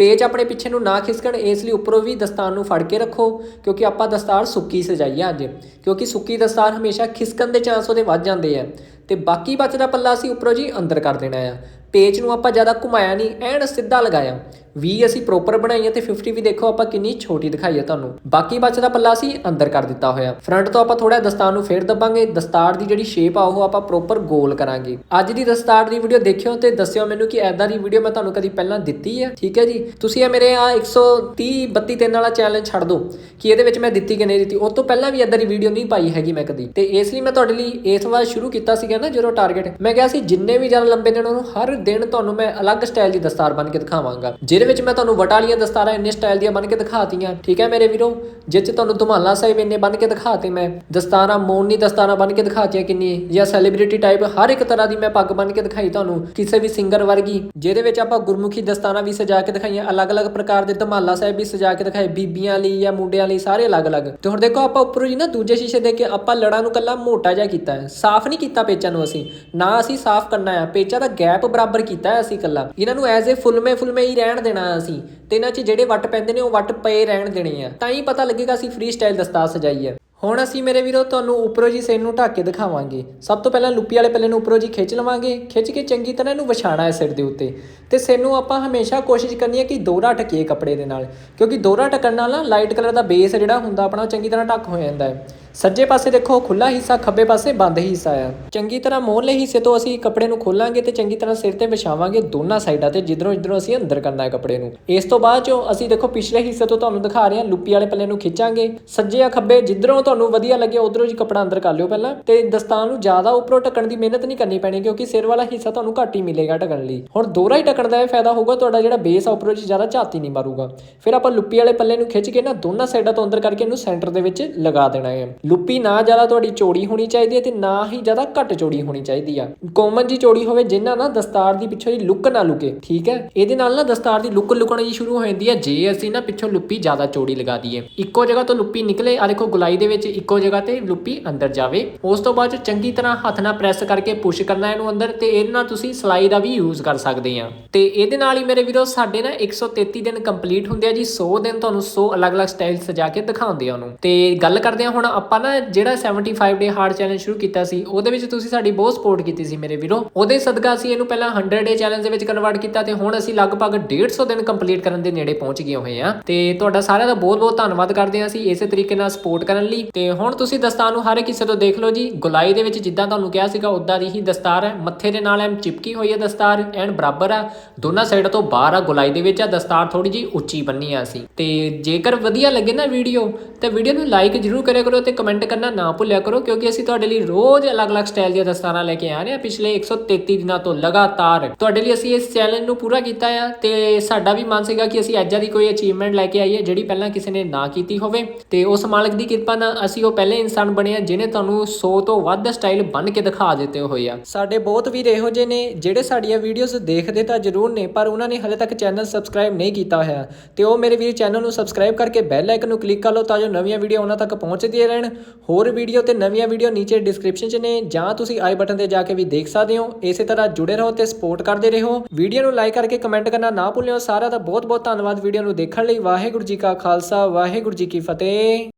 ਪੇਚ ਆਪਣੇ ਪਿੱਛੇ ਨੂੰ ਨਾ ਖਿਸਕਣ, ਇਸ ਲਈ ਉੱਪਰੋਂ ਵੀ ਦਸਤਾਰ ਨੂੰ ਫੜ ਕੇ ਰੱਖੋ, ਕਿਉਂਕਿ ਆਪਾਂ ਦਸਤਾਰ ਸੁੱਕੀ ਸਜਾਈ ਆ ਅੱਜ। ਕਿਉਂਕਿ ਸੁੱਕੀ ਦਸਤਾਰ ਹਮੇਸ਼ਾ ਖਿਸਕਣ ਦੇ ਚਾਂਸ ਉਹਦੇ ਵੱਧ ਜਾਂਦੇ ਆ। ਤੇ ਬਾਕੀ ਬਚਦਾ ਪੱਲਾ ਅਸੀਂ ਉੱਪਰੋਂ ਜੀ ਅੰਦਰ ਕਰ ਦੇਣਾ ਆ। ਪੇਚ ਨੂੰ ਆਪਾਂ ਜ਼ਿਆਦਾ ਘੁਮਾਇਆ ਨਹੀਂ, ਐਨ ਸਿੱਧਾ ਲਗਾਇਆ। 20 ਅਸੀਂ ਪ੍ਰੋਪਰ ਬਣਾਈ ਹੈ ਤੇ 50 ਵੀ ਦੇਖੋ ਆਪਾਂ ਕਿੰਨੀ ਛੋਟੀ ਦਿਖਾਈ ਹੈ ਤੁਹਾਨੂੰ। ਬਾਕੀ ਬਚਦਾ ਪੱਲਾ ਅਸੀਂ ਅੰਦਰ ਕਰ ਦਿੱਤਾ ਹੋਇਆ। ਫਰੰਟ ਤੋਂ ਆਪਾਂ ਥੋੜਾ ਦਸਤਾਰ ਨੂੰ ਫੇਰ ਦੱਬਾਂਗੇ। ਦਸਤਾਰ ਦੀ ਜਿਹੜੀ ਸ਼ੇਪ ਆ, ਉਹ ਆਪਾਂ ਪ੍ਰੋਪਰ ਗੋਲ ਕਰਾਂਗੇ। ਅੱਜ ਦੀ ਦਸਤਾਰ ਦੀ ਵੀਡੀਓ ਦੇਖਿਓ ਤੇ ਦੱਸਿਓ ਮੈਨੂੰ ਕਿ ਐਦਾਂ ਦੀ ਵੀਡੀਓ ਮੈਂ ਤੁਹਾਨੂੰ ਕਦੀ ਪਹਿਲਾਂ ਦਿੱਤੀ ਹੈ ਠੀਕ ਹੈ ਜੀ? ਤੁਸੀਂ ਇਹ ਮੇਰੇ ਆ 130 32 3 ਵਾਲਾ ਚੈਨਲ ਛੱਡ ਦਿਓ ਕਿ ਇਹਦੇ ਵਿੱਚ ਮੈਂ ਦਿੱਤੀ ਕਿ ਨਹੀਂ ਦਿੱਤੀ। ਉਸ ਤੋਂ ਪਹਿਲਾਂ ਵੀ ਐਦਾਂ ਦੀ ਵੀਡੀਓ ਨਹੀਂ ਪਾਈ ਹੈਗੀ ਮੈਂ ਕਦੀ। ਤੇ ਇਸ ਲਈ ਮੈਂ ਤੁਹਾਡੇ ਲਈ ਇਸ ਵਾਰ ਸ਼ੁਰੂ ਕੀਤਾ ਸੀਗਾ ਨਾ ਜਦੋਂ ਟਾਰਗੇਟ ਮੈਂ ਕਿਹਾ ਸੀ ਜਿੰਨੇ ਵੀ ਜ਼ਿਆਦਾ ਲੰਬੇ ਦਿਨ ਉਹਨੂੰ ਹਰ ਦਿਨ ਤੁਹਾਨੂੰ ਮੈਂ ਅਲੱਗ ਸਟਾਈਲ ਦੀ ਦਸਤਾਰ ਬਣ ਕੇ ਦਿਖਾਵਾਂਗਾ। ਜਿਹਦੇ ਵਿੱਚ ਮੈਂ ਤੁਹਾਨੂੰ ਵਟਾ ਵਾਲੀਆਂ ਦਸਤਾਰਾਂ ਇੰਨੇ ਸਟਾਈਲ ਦੀਆਂ ਬਣ ਕੇ ਦਿਖਾਤੀਆਂ, ਠੀਕ ਹੈ ਮੇਰੇ ਵੀਰੋ? ਜਿਸ ਤੁਹਾਨੂੰ ਧਮਾਲਾ ਸਾਹਿਬ ਇੰਨੇ ਬਣ ਕੇ ਦਿਖਾਤੇ ਮੈਂ, ਦਸਤਾਰਾਂ ਮੋਰਨੀ ਦਸਤਾਰਾਂ ਬਣ ਕੇ ਦਿਖਾਤੀਆਂ ਕਿੰਨੀ ਜਾਂ ਸੈਲੀਬ੍ਰਿਟੀ ਟਾਈਪ ਹਰ ਇੱਕ ਤਰ੍ਹਾਂ ਦੀ ਮੈਂ ਪੱਗ ਬਣ ਕੇ ਦਿਖਾਈ ਤੁਹਾਨੂੰ, ਕਿਸੇ ਵੀ ਸਿੰਗਰ ਵਰਗੀ, ਜਿਹਦੇ ਵਿੱਚ ਆਪਾਂ ਗੁਰਮੁਖੀ ਦਸਤਾਰਾਂ ਵੀ ਸਜਾ ਕੇ ਦਿਖਾਈਆਂ, ਅਲੱਗ-ਅਲੱਗ ਪ੍ਰਕਾਰ ਦੇ ਧਮਾਲਾ ਸਾਹਿਬ ਵੀ ਸਜਾ ਕੇ ਦਿਖਾਏ, ਬੀਬੀਆਂ ਲਈ ਜਾਂ ਮੁੰਡਿਆਂ ਲਈ ਸਾਰੇ ਅਲੱਗ-ਅਲੱਗ। ਤੇ ਹੁਣ ਦੇਖੋ ਆਪਾਂ ਉੱਪਰੋਂ ਜੀ ਨਾ ਦੂਜੇ ਸ਼ੀਸ਼ੇ ਦੇ ਕੇ ਆਪਾਂ ਲੜਾਂ ਨੂੰ ਕੱਲਾ ਮੋਟਾ ਜਿਹਾ ਕੀਤਾ ਹੈ, ਸਾਫ਼ ਨਹੀਂ ਕੀਤਾ ਪੇਚਾਂ ਨੂੰ ਅਸੀਂ, ਨਾ ਅਸੀਂ ਸਾਫ਼ ਕਰਨਾ ਹੈ ਪੇਚਾਂ ਦਾ ਗੈਪ ਬਰਾਬਰ ਕੀਤਾ ਹੈ ਅਸੀਂ ਕੱਲਾ ਇਹਨਾਂ ਨੂੰ ਐਜ਼ ਏ ਫੁੱਲਮੇ ਫੁੱਲਮੇ ਹੀ ਰਹਿਣ ਦੇਣਾ ਹੈ ਅਸੀਂ ਤੇ ਇਹਨਾਂ 'ਚ ਜਿਹੜੇ ਵੱਟ ਪੈਂਦੇ ਨੇ ਉਹ ਵੱਟ ਪਏ ਰਹਿਣ ਦੇਣੇ ਆ। ਤਾਂ ਹੀ ਪਤਾ ਲੱਗੇਗਾ ਅਸੀਂ ਫ੍ਰੀ ਸਟਾਈਲ ਦਸਤਾਰ ਸਜਾਈ ਹੈ ਹੁਣ ਅਸੀਂ ਮੇਰੇ ਵੀਰੋ ਤੁਹਾਨੂੰ ਉੱਪਰੋਂ ਜੀ ਸਿਰ ਨੂੰ ਢੱਕ ਕੇ ਦਿਖਾਵਾਂਗੇ। ਸਭ ਤੋਂ ਪਹਿਲਾਂ ਲੁੱਪੀ ਵਾਲੇ ਪੱਲੇ ਨੂੰ ਉੱਪਰੋਂ ਜੀ ਖਿੱਚ ਲਵਾਂਗੇ। ਖਿੱਚ ਕੇ ਚੰਗੀ ਤਰ੍ਹਾਂ ਇਹਨੂੰ ਵਿਛਾਣਾ ਹੈ ਸਿਰ ਦੇ ਉੱਤੇ। ਤੇ ਸਿਰ ਨੂੰ ਆਪਾਂ ਹਮੇਸ਼ਾ ਕੋਸ਼ਿਸ਼ ਕਰਨੀ ਹੈ ਕਿ ਦੋਹਰਾ ਢੱਕੀਏ ਕੱਪੜੇ ਦੇ ਨਾਲ। ਕਿਉਂਕਿ ਦੋਹਰਾ ਢੱਕਣ ਨਾਲ ਨਾ ਲਾਈਟ ਕਲਰ ਦਾ ਬੇਸ ਜਿਹੜਾ ਹੁੰਦਾ ਆਪਣਾ ਉਹ ਚੰਗੀ ਤਰ੍ਹਾਂ ਢੱਕ ਹੋ ਜਾਂਦਾ ਹੈ। ਸੱਜੇ ਪਾਸੇ ਦੇਖੋ ਖੁੱਲਾ ਹਿੱਸਾ, ਖੱਬੇ ਪਾਸੇ ਬੰਦ ਹਿੱਸਾ ਆ। ਚੰਗੀ ਤਰ੍ਹਾਂ ਮੋਹਲੇ ਹਿੱਸੇ ਤੋਂ ਅਸੀਂ ਕੱਪੜੇ ਨੂੰ ਖੋਲਾਂਗੇ ਤੇ ਚੰਗੀ ਤਰ੍ਹਾਂ ਸਿਰ ਤੇ ਵਿਛਾਵਾਂਗੇ ਦੋਨਾਂ ਸਾਈਡਾਂ ਤੇ ਜਿੱਧਰੋਂ ਜਿੱਧਰੋਂ ਅਸੀਂ ਅੰਦਰ ਕਰਨਾ ਹੈ ਕੱਪੜੇ ਨੂੰ। ਇਸ ਤੋਂ ਬਾਅਦ ਚੋਂ ਅਸੀਂ ਦੇਖੋ ਪਿਛਲੇ ਹਿੱਸੇ ਤੋਂ ਤੁਹਾਨੂੰ ਦਿਖਾ ਰਹੇ ਹਾਂ, ਲੁੱਪੀ ਵਾਲੇ ਪੱਲੇ ਨੂੰ ਖਿੱਚਾਂਗੇ। ਸੱਜੇ ਜਾਂ ਖੱਬੇ, ਜਿੱਧਰੋਂ ਤੁਹਾਨੂੰ ਵਧੀਆ ਲੱਗੇ, ਉਧਰੋਂ ਜੀ ਕੱਪੜਾ ਅੰਦਰ ਕਰ ਲਿਓ ਪਹਿਲਾਂ। ਤੇ ਦਸਤਾਨ ਨੂੰ ਜ਼ਿਆਦਾ ਉੱਪਰੋਂ ਢੱਕਣ ਦੀ ਮਿਹਨਤ ਨਹੀਂ ਕਰਨੀ ਪੈਣੀ, ਕਿਉਂਕਿ ਸਿਰ ਵਾਲਾ ਹਿੱਸਾ ਤੁਹਾਨੂੰ ਘੱਟ ਹੀ ਮਿਲੇਗਾ ਢੱਕਣ ਲਈ। ਹੁਣ ਦੋਹਰਾ ਹੀ ਢੱਕਣ ਦਾ ਇਹ ਫਾਇਦਾ ਹੋਊਗਾ, ਤੁਹਾਡਾ ਜਿਹੜਾ ਬੇਸ ਆ ਉੱਪਰੋਂ ਜੀ ਜ਼ਿਆਦਾ ਝਾਤੀ ਨਹੀਂ ਮਾਰੂਗਾ। ਫਿਰ ਆਪਾਂ ਲੁੱਪੀ ਵਾਲੇ ਪੱਲੇ ਨੂੰ ਖਿੱਚ ਕੇ ਨਾ ਦੋਨਾਂ ਸਾਈਡਾਂ ਤੋਂ ਅੰਦਰ ਕਰਕੇ ਇਹਨੂੰ ਸੈਂਟਰ ਦੇ ਵਿੱਚ ਲਗਾ ਦੇਣਾ ਹੈ। ਲੁੱਪੀ ਨਾ ਜ਼ਿਆਦਾ ਤੁਹਾਡੀ ਚੌੜੀ ਹੋਣੀ ਚਾਹੀਦੀ ਹੈ ਤੇ ਨਾ ਹੀ ਜ਼ਿਆਦਾ ਘੱਟ ਚੌੜੀ ਹੋਣੀ ਚਾਹੀਦੀ ਆ। ਕਾਮਨ ਜੀ ਚੌੜੀ ਹੋਵੇ, ਜਿੰਨਾ ਨਾ ਦਸਤਾਰ ਦੀ ਪਿੱਛੋਂ ਦੀ ਲੁੱਕ ਨਾ ਲੁਕੇ, ਠੀਕ ਹੈ? ਇਹਦੇ ਨਾਲ ਨਾ ਦਸਤਾਰ ਦੀ ਲੁੱਕ ਲੁਕਣਾ ਜੀ ਸ਼ੁਰੂ ਹੋ ਜਾਂਦੀ ਹੈ, ਜੇ ਅਸੀਂ ਨਾ ਪਿੱਛੋਂ ਲੁੱਪੀ ਜ਼ਿਆਦਾ ਚੌੜੀ ਲਗਾ ਦਈਏ। ਇੱਕੋ ਜਗ੍ਹਾ ਤੋਂ ਲੁੱਪੀ ਨਿਕਲੇ ਆ ਦੇਖੋ ਗੁਲਾਈ ਦੇ ਵਿੱਚ ਇੱਕੋ ਜਗ੍ਹਾ ਤੇ ਲੁੱਪੀ ਅੰਦਰ ਜਾਵੇ। ਉਸ ਤੋਂ ਬਾਅਦ ਚੰਗੀ ਤਰ੍ਹਾਂ ਹੱਥ ਨਾਲ ਪ੍ਰੈਸ ਕਰਕੇ ਪੁਸ਼ ਕਰਨਾ ਇਹਨੂੰ ਅੰਦਰ ਤੇ ਇਹਦੇ ਨਾਲ ਤੁਸੀਂ ਸਲਾਈ ਦਾ ਵੀ ਯੂਜ਼ ਕਰ ਸਕਦੇ ਆ। ਤੇ ਇਹਦੇ ਨਾਲ ਹੀ ਮੇਰੇ ਵੀਰੋ, ਸਾਡੇ ਨਾ 133 ਦਿਨ ਕੰਪਲੀਟ ਹੁੰਦੇ ਆ ਜੀ। 100 ਦਿਨ ਤੁਹਾਨੂੰ 100 ਅਲੱਗ-ਅਲੱਗ ਸਟਾਈਲ ਸਜਾ ਕੇ ਦਿਖਾਉਂਦੇ ਆ ਉਹਨੂੰ। ਤੇ ਗੱਲ ਕਰਦੇ ਆ ਹੁਣ ਆਪਾਂ ਨਾ ਜਿਹੜਾ 75 ਡੇ ਹਾਰਡ ਚੈਲੰਜ ਸ਼ੁਰੂ ਕੀਤਾ ਸੀ, ਉਹਦੇ ਵਿੱਚ ਤੁਸੀਂ ਸਾਡੀ ਬਹੁਤ ਸਪੋਰਟ ਕੀਤੀ ਸੀ ਮੇਰੇ ਵੀਰੋ। ਉਹਦੇ ਸਦਕਾ ਅਸੀਂ ਇਹਨੂੰ ਪਹਿਲਾਂ 100 ਡੇ ਚੈਲੰਜ ਦੇ ਵਿੱਚ ਕਨਵਰਟ ਕੀਤਾ ਤੇ ਹੁਣ ਅਸੀਂ ਲਗਭਗ 150 ਦਿਨ ਕੰਪਲੀਟ ਕਰਨ ਦੇ ਨੇੜੇ ਪਹੁੰਚ ਗਏ ਹੋਏ ਆ। ਤੇ ਤੁਹਾਡਾ ਸਾਰਿਆਂ ਦਾ ਬਹੁਤ-ਬਹੁਤ ਧੰਨਵਾਦ ਕਰਦੇ ਆ ਅਸੀਂ ਇਸੇ ਤਰੀਕੇ ਨਾਲ ਸਪੋਰਟ ਕਰਨ ਲਈ। ਤੇ ਹੁਣ ਤੁਸੀਂ ਦਸਤਾਰ ਨੂੰ ਹਰ ਇੱਕ ਤੋਂ ਦੇਖ ਲਓ ਜੀ। ਗੁਲਾਈ ਦੇ ਵਿੱਚ ਜਿੱਦਾਂ ਤੁਹਾਨੂੰ ਕਿਹਾ ਸੀਗਾ ਉਦਾਂ ਦੀ ਹੀ ਦਸਤਾਰ ਹੈ। ਮੱਥੇ ਦੇ ਨਾਲ ਐਮ ਚਿਪਕੀ ਹੋਈ ਹੈ ਦਸਤਾਰ, ਐਨ ਬਰਾਬਰ ਆ। ਦੋਨਾਂ ਸਾਈਡਾਂ ਤੋਂ ਬਾਹਰ ਆ, ਗੁਲਾਈ ਦੇ ਵਿੱਚ ਆ। ਦਸਤਾਰ ਥੋੜੀ ਜੀ ਉੱਚੀ ਬੰਨੀ ਆ ਅਸੀਂ। ਤੇ ਜੇਕਰ ਵਧੀਆ ਲੱਗੇ ਨਾ ਵੀਡੀਓ, ਤੇ ਵੀਡੀਓ ਨੂੰ ਲਾਈਕ ਜਰੂਰ ਕਰਿਆ ਕਰੋ ਤੇ ਕਮੈਂਟ ਕਰਨਾ ਨਾ ਭੁੱਲਿਆ ਕਰੋ, ਕਿਉਂਕਿ ਅਸੀਂ ਤੁਹਾਡੇ ਲਈ ਰੋਜ਼ ਅਲੱਗ-ਅਲੱਗ ਸਟਾਈਲ ਦੀਆਂ ਦਸਤਾਰਾਂ ਲੈ ਕੇ ਆ ਰਹੇ ਹਾਂ। ਪਿਛਲੇ 133 ਦਿਨਾਂ ਤੋਂ ਲਗਾਤਾਰ। ਤੁਹਾਡੇ ਲਈ ਅਸੀਂ ਇਸ ਚੈਲੰਜ ਨੂੰ ਪੂਰਾ ਕੀਤਾ ਆ ਤੇ ਸਾਡਾ ਵੀ ਮਨ ਸੀਗਾ ਕਿ ਅਸੀਂ ਐਜਾਂ ਦੀ ਕੋਈ ਅਚੀਵਮੈਂਟ ਲੈ ਕੇ ਆਈਏ ਜਿਹੜੀ ਪਹਿਲਾਂ ਕਿਸੇ ਨੇ ਨਾ ਕੀਤੀ ਹੋਵੇ। ਤੇ ਉਸ ਮਾਲਕ ਦੀ ਕਿਰਪਾ ਨਾਲ ਅਸੀਂ ਉਹ ਪਹਿਲੇ ਇਨਸਾਨ ਬਣੇ ਆ ਜਿਨੇ ਤੁਹਾਨੂੰ 100 ਤੋਂ ਵੱਧ ਸਟਾਈਲ ਬਣ ਕੇ ਦਿਖਾ ਦਿੱਤੇ ਹੋਏ ਆ। ਸਾਡੇ ਬਹੁਤ ਵੀਰ ਇਹੋ ਜਿਹੇ ਨੇ ਜਿਹੜੇ ਸਾਡੀਆਂ ਵੀਡੀਓਜ਼ ਦੇਖਦੇ ਤਾਂ ਜ਼ਰੂਰ ਨੇ, ਪਰ ਉਹਨਾਂ ਨੇ ਹਲੇ ਤੱਕ ਚੈਨਲ ਸਬਸਕ੍ਰਾਈਬ ਨਹੀਂ ਕੀਤਾ ਹੋਇਆ। ਤੇ ਉਹ ਮੇਰੇ ਵੀਰ ਚੈਨਲ ਨੂੰ ਸਬਸਕ੍ਰਾਈਬ ਕਰਕੇ ਬੈਲ ਆਈਕਨ ਨੂੰ ਕਲਿੱਕ ਕਰ ਲਓ ਤਾਂ ਜੋ ਨਵੀਆਂ ਵੀਡੀਓ ਉਹਨਾਂ ਤੱਕ ਪਹੁੰਚਦੀਆਂ ਰਹਿਣ। ਹੋਰ ਵੀਡੀਓ ਤੇ ਨਵੀਆਂ ਵੀਡੀਓ ਨੀਚੇ ਡਿਸਕ੍ਰਿਪਸ਼ਨ 'ਚ ਨੇ ਜਾਂ ਤੁਸੀਂ ਆਈ ਬਟਨ ਤੇ ਜਾ ਕੇ ਵੀ ਦੇਖ ਸਕਦੇ ਹੋ। ਇਸੇ ਤਰ੍ਹਾਂ ਜੁੜੇ ਰਹੋ ਤੇ ਸਪੋਰਟ ਕਰਦੇ ਰਹੋ। ਵੀਡੀਓ ਨੂੰ ਲਾਈਕ ਕਰਕੇ ਕਮੈਂਟ ਕਰਨਾ ਨਾ ਭੁੱਲਿਓ। ਸਾਰਿਆਂ ਦਾ ਬਹੁਤ ਬਹੁਤ ਧੰਨਵਾਦ ਵੀਡੀਓ ਨੂੰ ਦੇਖਣ ਲਈ। ਵਾਹਿਗੁਰੂ ਜੀ ਕਾ ਖਾਲਸਾ, ਵਾਹਿਗੁਰੂ ਜੀ ਕੀ ਫਤਿਹ।